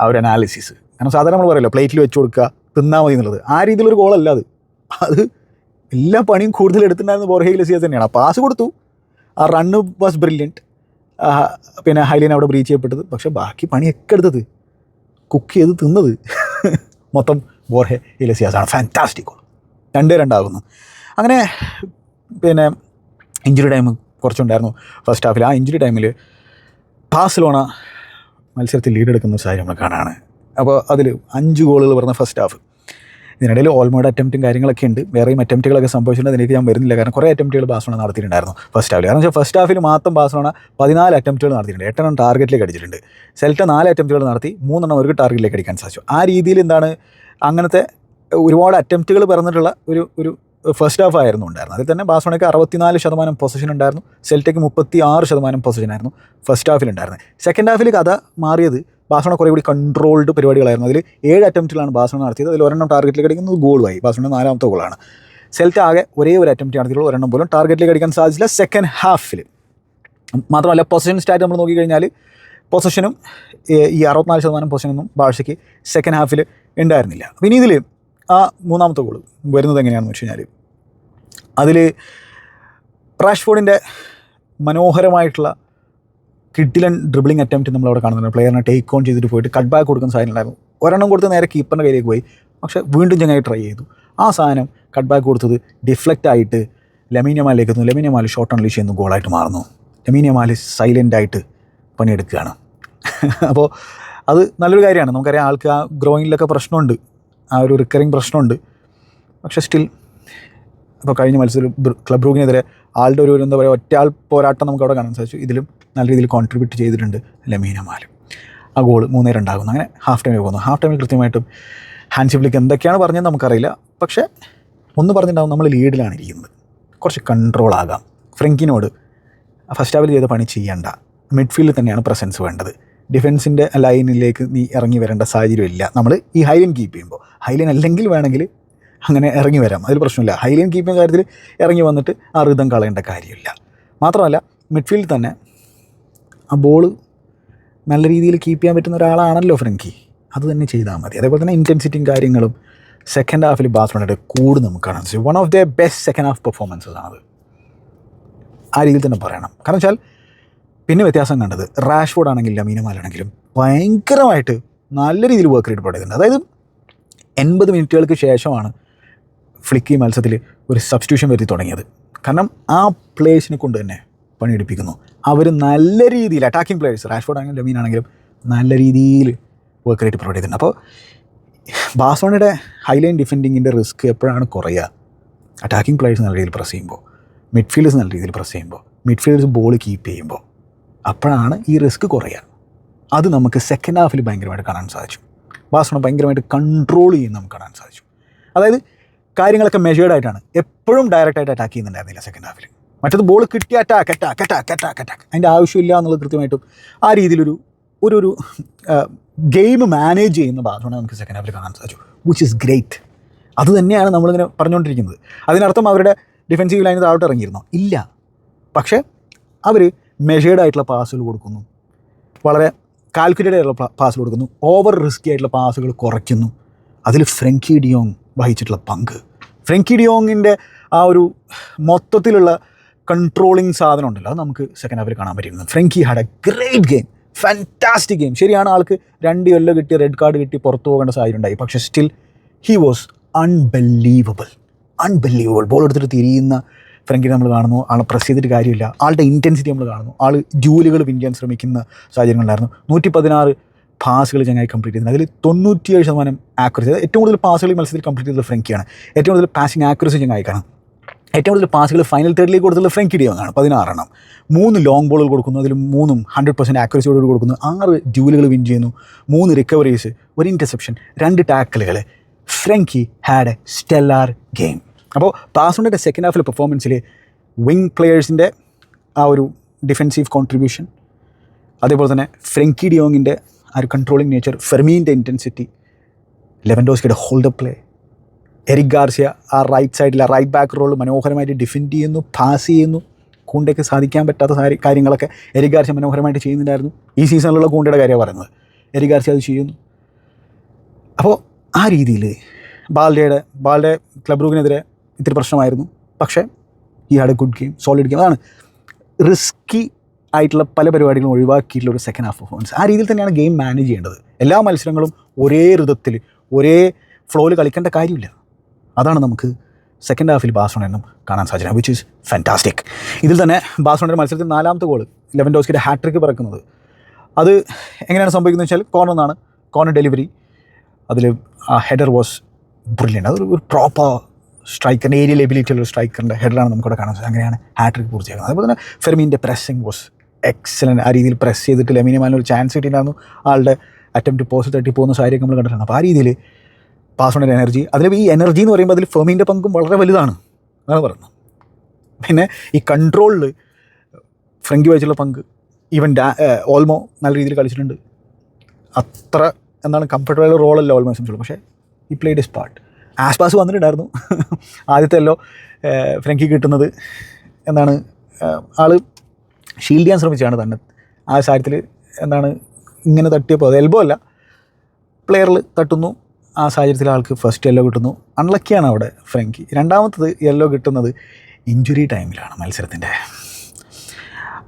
Speaker 1: ആ ഒരു അനാലിസിസ് കാരണം സാധാരണ നമ്മൾ പറയല്ലോ പ്ലേറ്റിൽ വെച്ച് കൊടുക്കുക തിന്നാൽ മതി എന്നുള്ളത്. ആ രീതിയിലൊരു ഗോളല്ല അത്. അത് എല്ലാ പണിയും കൂടുതൽ എടുത്തിട്ടുണ്ടായിരുന്നത് ബോർഹെ ഇഗ്ലസിയാസ് തന്നെയാണ്. ആ പാസ് കൊടുത്തു. ആ റണ്ണ് വാസ് ബ്രില്യന്റ് പിന്നെ ഹൈലൈൻ അവിടെ ബ്രീച്ച് ചെയ്യപ്പെട്ടത്. പക്ഷേ ബാക്കി പണിയൊക്കെ എടുത്തത് കുക്ക് ചെയ്ത് തിന്നത്. മൊത്തം ബോർഹെ ഇലസിയാസാണ്. ഫാന്റാസ്റ്റിക് രണ്ടേ രണ്ടാകുന്നു. അങ്ങനെ പിന്നെ ഇഞ്ചുറി ടൈം കുറച്ചുണ്ടായിരുന്നു ഫസ്റ്റ് ഹാഫിൽ ആ ഇഞ്ചുറി ടൈമിൽ ബാഴ്സലോണ മത്സരത്തിൽ ലീഡ് എടുക്കുന്ന സാഹചര്യം നമ്മൾ കാണാണ് അപ്പോൾ അതിൽ അഞ്ച് ഗോളുകൾ പറഞ്ഞ ഫസ്റ്റ് ഹാഫ് ഇതിനിടയിൽ ഓൾമോഡ് അറ്റംപ്റ്റും കാര്യങ്ങളൊക്കെ ഉണ്ട്. വേറെയും അറ്റംപ്റ്റുകളൊക്കെ സംഭവിച്ചിട്ടുണ്ട്. അതിലേക്ക് ഞാൻ വരുന്നില്ല. കാരണം കുറേ അറ്റംപ്റ്റുകൾ ബാഴ്സലോണ നടത്തിയിട്ടുണ്ടായിരുന്നു ഫസ്റ്റ് ഹാഫിൽ. കാരണം വെച്ചാൽ ഫസ്റ്റ് ഹാഫിൽ മാത്രം ബാഴ്സലോണ പതിനാല് അറ്റംപ്റ്റുകൾ നടത്തിയിട്ടുണ്ട്. എട്ടെണ്ണം ടാർഗറ്റിലേക്ക് അടിച്ചിട്ടുണ്ട്. സെൽറ്റ നാല് അറ്റംപ്റ്റുകൾ നടത്തി മൂന്നെണ്ണം അവർക്ക് ടാർഗറ്റിലേക്ക് അടിക്കാൻ സാധിച്ചു. ആ രീതിയിൽ എന്താണ് അങ്ങനത്തെ ഒരുപാട് അറ്റംപ്റ്റുകൾ പറഞ്ഞിട്ടുള്ള ഒരു ഒരു ഫസ്റ്റ് ഹാഫ് ആയിരുന്നു ഉണ്ടായിരുന്നത്. അതിൽ തന്നെ ബാഴ്സലോണയ്ക്ക് അറുപത്തിനാല് ശതമാനം പൊസിഷൻ ഉണ്ടായിരുന്നു. സെൽറ്റയ്ക്ക് മുപ്പത്തി ആറ് ശതമാനം പൊസിഷൻ ആയിരുന്നു ഫസ്റ്റ് ഹാഫിൽ ഉണ്ടായിരുന്നത്. സെക്കൻഡ് ഹാഫിൽ കഥ മാറിയത് ബാഴ്സലോണ കുറേ കൂടി കൺട്രോൾഡ് പരിപാടികളായിരുന്നു. അതിൽ ഏഴ് അറ്റംപ്റ്റിലാണ് ബാസണ നടത്തിയത്. അതിൽ ഒരെണ്ണം ടാർഗറ്റിലേക്ക് അടിക്കുന്നത് ഗോളുമായി ബാസണ നാലാമത്തെ ഗോളാണ് സെൽറ്റ് ആകെ ഒരേ ഒരു അറ്റംപ്റ്റ് നടത്തിയിട്ടുള്ളൂ ഒരെണ്ണം പോലും ടാർഗറ്റിലേക്ക് അടിക്കാൻ സാധിച്ചില്ല. സെക്കൻഡ് ഹാഫിൽ മാത്രമല്ല പൊസിഷൻ സ്റ്റാറ്റ് നമ്മൾ നോക്കിക്കഴിഞ്ഞാൽ പൊസിഷനും ഈ അറുപത്തിനാല് ശതമാനം പൊസിഷനൊന്നും ബാഴ്സയ്ക്ക് സെക്കൻഡ് ഹാഫിൽ ഉണ്ടായിരുന്നില്ല. പിന്നെ ഇതിൽ ആ മൂന്നാമത്തെ ഗോൾ വരുന്നത് എങ്ങനെയാണെന്ന് വെച്ച് കഴിഞ്ഞാൽ അതിൽ റാഷ്ഫോർഡിന്റെ മനോഹരമായിട്ടുള്ള കിഡിലൻ ഡ്രിബിളിംഗ് അറ്റംപ്റ്റ് നമ്മളവിടെ കാണുന്നുണ്ട്. പ്ലെയറിനെ ടേക്ക് ഓൺ ചെയ്തിട്ട് പോയിട്ട് കട്ട് ബാക്ക് കൊടുക്കുന്ന സാധനം ഉണ്ടായിരുന്നു. ഒരെണ്ണം കൊടുത്ത് നേരെ കീപ്പറിന്റെ കയ്യിലേക്ക് പോയി. പക്ഷേ വീണ്ടും ചങ്ങായി ട്രൈ ചെയ്തു. ആ സാധനം കട്ട് ബാക്ക് കൊടുത്തത് ഡിഫ്ലക്റ്റ് ആയിട്ട് ലെമീനിയമാലിലേക്ക് എത്തുന്നു. ലെമീനിയമാൽ ഷോർട്ട് അൺലീഷ് ചെയ്യുന്നു. ഗോളായിട്ട് മാറുന്നു. ലെമീനിയമാൽ സൈലന്റായിട്ട് പണിയെടുക്കുകയാണ്. അപ്പോൾ അത് നല്ലൊരു കാര്യമാണ്. നമുക്കറിയാം ആൾക്ക് ആ ഗ്രോയിങ്ങിലൊക്കെ പ്രശ്നമുണ്ട്. ആ ഒരു റിക്കറിങ് പ്രശ്നമുണ്ട്. പക്ഷേ സ്റ്റിൽ ഇപ്പോൾ കഴിഞ്ഞ മത്സരം ക്ലബ് റൂഗിനെതിരെ ആളുടെ ഒരു എന്താ പറയുക ഒറ്റയാൾ പോരാട്ടം നമുക്ക് അവിടെ കാണാൻ സാധിച്ചു. ഇതിലും നല്ല രീതിയിൽ കോൺട്രിബ്യൂട്ട് ചെയ്തിട്ടുണ്ട് ലമീന മാലും. ആ ഗോൾ മൂന്നേ രണ്ടാകുന്നു അങ്ങനെ ഹാഫ് ടൈമിൽ പോകുന്നു. ഹാഫ് ടൈമിൽ കൃത്യമായിട്ടും ഹാൻസിബിളിക്ക് എന്തൊക്കെയാണ് പറഞ്ഞത് നമുക്കറിയില്ല. പക്ഷേ ഒന്ന് പറഞ്ഞിട്ടുണ്ടാവും നമ്മൾ ലീഡിലാണ് ഇരിക്കുന്നത്. കുറച്ച് കൺട്രോൾ ആകാം. ഫ്രങ്കിനോട് ഫസ്റ്റ് ഹാഫിൽ ചെയ്ത പണി ചെയ്യണ്ട. മിഡ്ഫീൽഡിൽ തന്നെയാണ് പ്രസൻസ് വേണ്ടത്. ഡിഫൻസിന്റെ ലൈനിലേക്ക് നീ ഇറങ്ങി വരേണ്ട സാഹചര്യമില്ല നമ്മൾ ഈ ഹൈലൈൻ കീപ്പ് ചെയ്യുമ്പോൾ ഹൈലൈൻ അല്ലെങ്കിൽ വേണമെങ്കിൽ അങ്ങനെ ഇറങ്ങി വരാം. അതിൽ പ്രശ്നമില്ല. ഹൈലൈൻ കീപ്പിംഗ് കാര്യത്തിൽ ഇറങ്ങി വന്നിട്ട് ആ റിതം കളയേണ്ട കാര്യമില്ല. മാത്രമല്ല മിഡ്ഫീൽഡിൽ തന്നെ ആ ബോൾ നല്ല രീതിയിൽ കീപ്പ് ചെയ്യാൻ പറ്റുന്ന ഒരാളാണല്ലോ ഫ്രങ്കി. അത് തന്നെ ചെയ്താൽ മതി. അതേപോലെ തന്നെ ഇന്റൻസിറ്റിയും കാര്യങ്ങളും സെക്കൻഡ് ഹാഫിൽ ബാത്റൂമിന്റെ കൂട് നമുക്ക് കാണാൻ one of the best second half performances ആണത്. ആ രീതിയിൽ തന്നെ പറയണം. കാരണം വെച്ചാൽ പിന്നെ വ്യത്യാസം കണ്ടത് റാഷ്ഫോർഡ് ആണെങ്കിലും ലമീനമാലാണെങ്കിലും ഭയങ്കരമായിട്ട് നല്ല രീതിയിൽ വർക്ക് റേറ്റ് ചെയ്തിട്ടുണ്ട് അതായത് എൺപത് മിനിറ്റുകൾക്ക് ശേഷമാണ് ഫ്ലിക്കി മത്സരത്തിൽ ഒരു സബ്സ്റ്റിറ്റ്യൂഷൻ വരുത്തി തുടങ്ങിയത്. കാരണം ആ പ്ലേയേഴ്സിനെ കൊണ്ട് തന്നെ പണിയെടുപ്പിക്കുന്നു. അവർ നല്ല രീതിയിൽ അറ്റാക്കിംഗ് പ്ലേയേഴ്സ് റാഷ്ഫോർഡ് ആണെങ്കിലും ലമീൻ ആണെങ്കിലും നല്ല രീതിയിൽ വർക്ക് റേറ്റ് പ്രൊവൈഡ് ചെയ്തിട്ടുണ്ട് അപ്പോൾ ബാസോണയുടെ ഹൈലൈൻ ഡിഫെൻഡിങ്ങിന്റെ റിസ്ക് എപ്പോഴാണ് കുറയുക? അറ്റാക്കിംഗ് പ്ലേയേഴ്സ് നല്ല രീതിയിൽ പ്രസ് ചെയ്യുമ്പോൾ മിഡ്ഫീൽഡേഴ്സ് നല്ല രീതിയിൽ പ്രസ് ചെയ്യുമ്പോൾ മിഡ്ഫീൽഡേഴ്സ് ബോൾ കീപ്പ് ചെയ്യുമ്പോൾ അപ്പോഴാണ് ഈ റിസ്ക് കുറയുക. അത് നമുക്ക് സെക്കൻഡ് ഹാഫിൽ ഭയങ്കരമായിട്ട് കാണാൻ സാധിച്ചു. ബാസോണ ഭയങ്കരമായിട്ട് കൺട്രോൾ ചെയ്യുന്ന നമുക്ക് കാണാൻ സാധിച്ചു. അതായത് കാര്യങ്ങളൊക്കെ മെഷേർഡ് ആയിട്ടാണ്. എപ്പോഴും ഡയറക്റ്റ് ആയിട്ട് അറ്റാക്ക് ചെയ്യുന്നുണ്ടായിരുന്നില്ല സെക്കൻഡ് ഹാഫിൽ മറ്റത് ബോൾ കിട്ടിയ attack attack attack attack attack അതിന്റെ ആവശ്യമില്ല എന്നുള്ളത് കൃത്യമായിട്ടും ആ രീതിയിലൊരു ഒരു ഒരു ഗെയിം മാനേജ് ചെയ്യുന്ന ഭാഗമാണ് നമുക്ക് സെക്കൻഡ് ഹാഫിൽ കാണാൻ സാധിച്ചു വിച്ച് ഇസ് ഗ്രേറ്റ് അത് തന്നെയാണ് നമ്മളിങ്ങനെ പറഞ്ഞുകൊണ്ടിരിക്കുന്നത്. അതിനർത്ഥം അവരുടെ ഡിഫെൻസീവ് ലൈനിൽ താഴോട്ട് ഇറങ്ങിയിരുന്നോ? ഇല്ല. പക്ഷേ അവർ മെഷേർഡ് ആയിട്ടുള്ള പാസുകൾ കൊടുക്കുന്നു. വളരെ കാൽക്കുലേറ്റഡ് ആയിട്ടുള്ള പാസ് കൊടുക്കുന്നു. ഓവർ റിസ്ക്കി ആയിട്ടുള്ള പാസുകൾ കുറയ്ക്കുന്നു. അതിൽ ഫ്രങ്കി ഡിയോങ് വഹിച്ചിട്ടുള്ള പങ്ക്. ഫ്രെങ്കി ഡിയോങ്ങിന്റെ ആ ഒരു മൊത്തത്തിലുള്ള കൺട്രോളിങ് സാധനം ഉണ്ടല്ലോ. അത് നമുക്ക് സെക്കൻഡ് ഹാഫിൽ കാണാൻ പറ്റിയിരുന്നു Frenkie had a great game fantastic game ശരിയാണ് ആൾക്ക് രണ്ട് യെല്ലോ കിട്ടി റെഡ് കാർഡ് കിട്ടി പുറത്തു പോകേണ്ട സാഹചര്യം ഉണ്ടായി. പക്ഷേ still he was unbelievable unbelievable ball എടുത്തിട്ട് തിരിയുന്ന ഫ്രങ്കിനെ നമ്മൾ കാണുന്നു. ആൾ പ്രസ് ചെയ്തിട്ട് കാര്യമില്ല. ആളുടെ ഇന്റൻസിറ്റി നമ്മൾ കാണുന്നു. ആൾ ജൂലുകൾ വിൻ ചെയ്യാൻ ശ്രമിക്കുന്ന സാഹചര്യങ്ങളുണ്ടായിരുന്നു നൂറ്റി പതിനാറ് പാസുകൾ ചങ്ങായി കംപ്ലീറ്റ് ചെയ്തത് അതിൽ തൊണ്ണൂറ്റിയേഴ് ശതമാനം ആക്യുറസി ഏറ്റവും കൂടുതൽ പാസുകൾ ഈ മത്സരത്തിൽ കംപ്ലീറ്റ് ചെയ്തത് ഫ്രങ്കിയാണ്. ഏറ്റവും കൂടുതൽ പാസിംഗ് ആക്യുറസി ചങ്ങായിക്കാണ് ഏറ്റവും കൂടുതൽ പാസുകൾ ഫൈനൽ തേർഡിലേക്ക് കൊടുത്തുള്ള ഫ്രങ്കി ഡിയോങ്ങാണ് പതിനാറെണ്ണം. മൂന്ന് ലോങ് ബോളുകൾ കൊടുക്കുന്നു അതിൽ മൂന്നും ഹൺഡ്രഡ് പെർസെന്റ് ആക്യുറസിയോട് കൊടുക്കുന്നു. ആറ് ഡ്യൂലുകൾ വിൻ ചെയ്യുന്നു മൂന്ന് റിക്കവറീസ് ഒരു ഇന്റർസെപ്ഷൻ രണ്ട് ടാക്കിളുകൾ Frenkie had a stellar game അപ്പോൾ പാസുണ്ടിന്റെ സെക്കൻഡ് ഹാഫിലെ പെർഫോമൻസിൽ വിങ് പ്ലെയേഴ്സിന്റെ ആ ഒരു ഡിഫെൻസീവ് കോൺട്രിബ്യൂഷൻ അതേപോലെ തന്നെ ഫ്രങ്കി ഡിയോങ്ങിന്റെ ആ ഒരു കൺട്രോളിങ് നേച്ചർ ഫെർമീന്റെ ഇന്റൻസിറ്റി. ലെവൻഡോസ്കിയുടെ ഹോൾഡ് പ്ലേ. എരിക് ഗാർസിയ ആ റൈറ്റ് സൈഡിൽ ആ റൈറ്റ് ബാക്ക് റോൾ മനോഹരമായിട്ട് ഡിഫെൻഡ് ചെയ്യുന്നു പാസ് ചെയ്യുന്നു. കൂണ്ടയ്ക്ക് സാധിക്കാൻ പറ്റാത്ത കാര്യങ്ങളൊക്കെ എരിക് ഗാർസിയ മനോഹരമായിട്ട് ചെയ്യുന്നുണ്ടായിരുന്നു. ഈ സീസണിലുള്ള കൂണ്ടയുടെ കാര്യമാണ് പറയുന്നത്. എരിക് ഗാർസിയ അത് ചെയ്യുന്നു. അപ്പോൾ ആ രീതിയിൽ ബാൽഡയുടെ ബാൽഡെ ക്ലബ് റൂക്കിനെതിരെ ഇത്തിരി പ്രശ്നമായിരുന്നു. പക്ഷേ he had good game solid game അതാണ്. റിസ്കി ആയിട്ടുള്ള പല പരിപാടികളും ഒഴിവാക്കിയിട്ടുള്ള ഒരു സെക്കൻഡ് ഹാഫ് പെർഫോമൻസ് ആ രീതിയിൽ തന്നെയാണ് ഗെയിം മാനേജ് ചെയ്യേണ്ടത്. എല്ലാ മത്സരങ്ങളും ഒരേ ഋതത്തിൽ ഒരേ ഫ്ലോയിൽ കളിക്കേണ്ട കാര്യമില്ല. അതാണ് നമുക്ക് സെക്കൻഡ് ഹാഫിൽ ബാസോണെന്നും കാണാൻ സാധിച്ചത് വിച്ച് ഈസ് ഫാന്റാസ്റ്റിക് ഇതിൽ തന്നെ ബാസോണിന്റെ മത്സരത്തിൽ നാലാമത്തെ ഗോൾ ലെവൻ ഡോസ്കിന്റെ ഹാട്രിക്ക് പിറക്കുന്നത്. അത് എങ്ങനെയാണ് സംഭവിക്കുന്നത് വെച്ചാൽ കോർണർ നിന്നാണ് കോർണർ ഡെലിവറി അതിൽ ആ ഹെഡർ വാസ് ബ്രില്യൻ അതൊരു ഒരു പ്രോപ്പർ സ്ട്രൈക്കറിന്റെ ഏരിയ എബിലിറ്റി ഉള്ള സ്ട്രൈക്കറിന്റെ ഹെഡറാണ് നമുക്കിവിടെ കാണാൻ അങ്ങനെയാണ് ഹാട്രിക് പൂർത്തിയാക്കുന്നത്. അതുപോലെ തന്നെ ഫെർമീന്റെ പ്രസ്സിങ് വാസ് എക്സലന്റ് ആ രീതിയിൽ പ്രസ് ചെയ്തിട്ട് ലെമിനിമാലിന് ഒരു ചാൻസ് കിട്ടിയിട്ടുണ്ടായിരുന്നു. ആളുടെ അറ്റംപ്റ്റ് പോസ്റ്റ് തട്ടി പോകുന്ന സാരിയൊക്കെ നമ്മൾ കണ്ടിട്ടുണ്ട്. അപ്പോൾ ആ രീതിയിൽ പാസ് പാസ്വേഡ് എനർജി അതിൽ ഈ എനർജി എന്ന് പറയുമ്പോൾ അതിൽ ഫെമീന്റെ പങ്കും വളരെ വലുതാണ്. അതാണ് പറയുന്നത്. പിന്നെ ഈ കൺട്രോളിൽ ഫ്രങ്കി വഹിച്ചുള്ള പങ്ക് ഈവൻ ഡാ ഓൾമോ നല്ല രീതിയിൽ കളിച്ചിട്ടുണ്ട്. അത്ര എന്താണ് കംഫർട്ടബിൾ റോളല്ല ഓൾമോ സംബന്ധിച്ചുള്ളൂ പക്ഷേ he played his part as pass വന്നിട്ടുണ്ടായിരുന്നു. ആദ്യത്തെ അല്ലോ ഫ്രങ്കി കിട്ടുന്നത്. എന്നാണ് ആൾ ഷീൽഡ് ചെയ്യാൻ ശ്രമിച്ചാണ് തന്നെ. ആ സാഹചര്യത്തിൽ എന്താണ് ഇങ്ങനെ തട്ടിയപ്പോൾ അത് എൽബോ അല്ല. പ്ലെയറിൽ തട്ടുന്നു. ആ സാഹചര്യത്തിൽ ആൾക്ക് ഫസ്റ്റ് യെല്ലോ കിട്ടുന്നു. അൺലക്കിയാണ് അവിടെ ഫ്രങ്കി രണ്ടാമത്തത് യെല്ലോ കിട്ടുന്നത് ഇഞ്ചുറി ടൈമിലാണ് മത്സരത്തിന്റെ.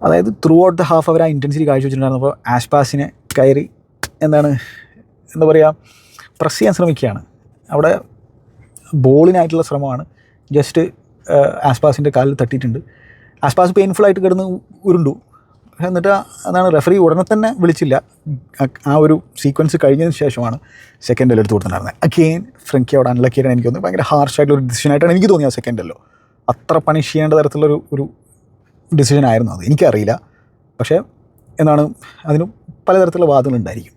Speaker 1: അതായത് ത്രൂ ഔട്ട് ദ ഹാഫ് അവർ ആ ഇന്റൻസിറ്റി കാഴ്ചവെച്ചിട്ടുണ്ടായിരുന്നപ്പോൾ ആഷ്പാസിനെ കയറി എന്താണ് എന്താ പറയുക പ്രസ് ചെയ്യാൻ ശ്രമിക്കുകയാണ്. അവിടെ ബോളിനായിട്ടുള്ള ശ്രമമാണ്. ജസ്റ്റ് ആസ്പാസിന്റെ കാലിൽ തട്ടിയിട്ടുണ്ട്. ആസ്പാസ് പെയിൻഫുൾ ആയിട്ട് കിടന്ന് ഉരുണ്ടു. എന്നിട്ട് അതാണ് റെഫറി ഉടനെ തന്നെ വിളിച്ചില്ല. ആ- ആ ഒരു സീക്വൻസ് കഴിഞ്ഞതിന് ശേഷമാണ് സെക്കൻഡ് എല്ലോ എടുത്ത് കൊടുത്തിട്ടുണ്ടായിരുന്നത് അഗെയിൻ ഫ്രങ്കി അവിടെ അൺലക്കിയാണ് എനിക്ക് തോന്നുന്നത്. ഭയങ്കര ഹാർഷായിട്ടുള്ള ഒരു ഡിസിഷൻ ആയിട്ടാണ് എനിക്ക് തോന്നിയത് സെക്കൻഡ് എല്ലോ അത്ര പണിഷ് ചെയ്യേണ്ട തരത്തിലുള്ളൊരു ഒരു ഡിസിഷൻ ആയിരുന്നു അത്. എനിക്കറിയില്ല. പക്ഷേ എന്താണ് അതിന് പലതരത്തിലുള്ള വാദങ്ങളുണ്ടായിരിക്കും.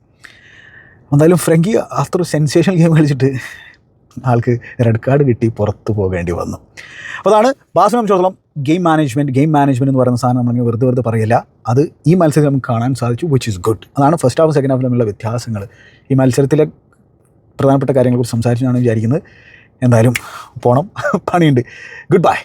Speaker 1: എന്തായാലും ഫ്രങ്കി അത്ര സെൻസേഷണൽ ഗെയിം കളിച്ചിട്ട് ആൾക്ക് റെഡ് കാർഡ് കിട്ടി പുറത്തു പോകേണ്ടി വന്നു. അപ്പോൾ അതാണ് ബാസിനെ സംബന്ധിച്ചിടത്തോളം ഗെയിം മാനേജ്മെന്റ് ഗെയിം മാനേജ്മെന്റ് എന്ന് പറയുന്ന സാധനം നമ്മളിങ്ങനെ വെറുതെ വെറുതെ പറയില്ല. അത് ഈ മത്സരത്തിൽ നമുക്ക് കാണാൻ സാധിച്ചു വിച്ച് ഇസ് ഗുഡ് അതാണ് ഫസ്റ്റ് ഹാഫ് സെക്കൻഡ് ഹാഫ് തമ്മിലുള്ള വ്യത്യാസങ്ങൾ. ഈ മത്സരത്തിലെ പ്രധാനപ്പെട്ട കാര്യങ്ങളെക്കുറിച്ച് സംസാരിച്ചാണ് വിചാരിക്കുന്നത്. എന്തായാലും പോണം. പണിയുണ്ട്. Good bye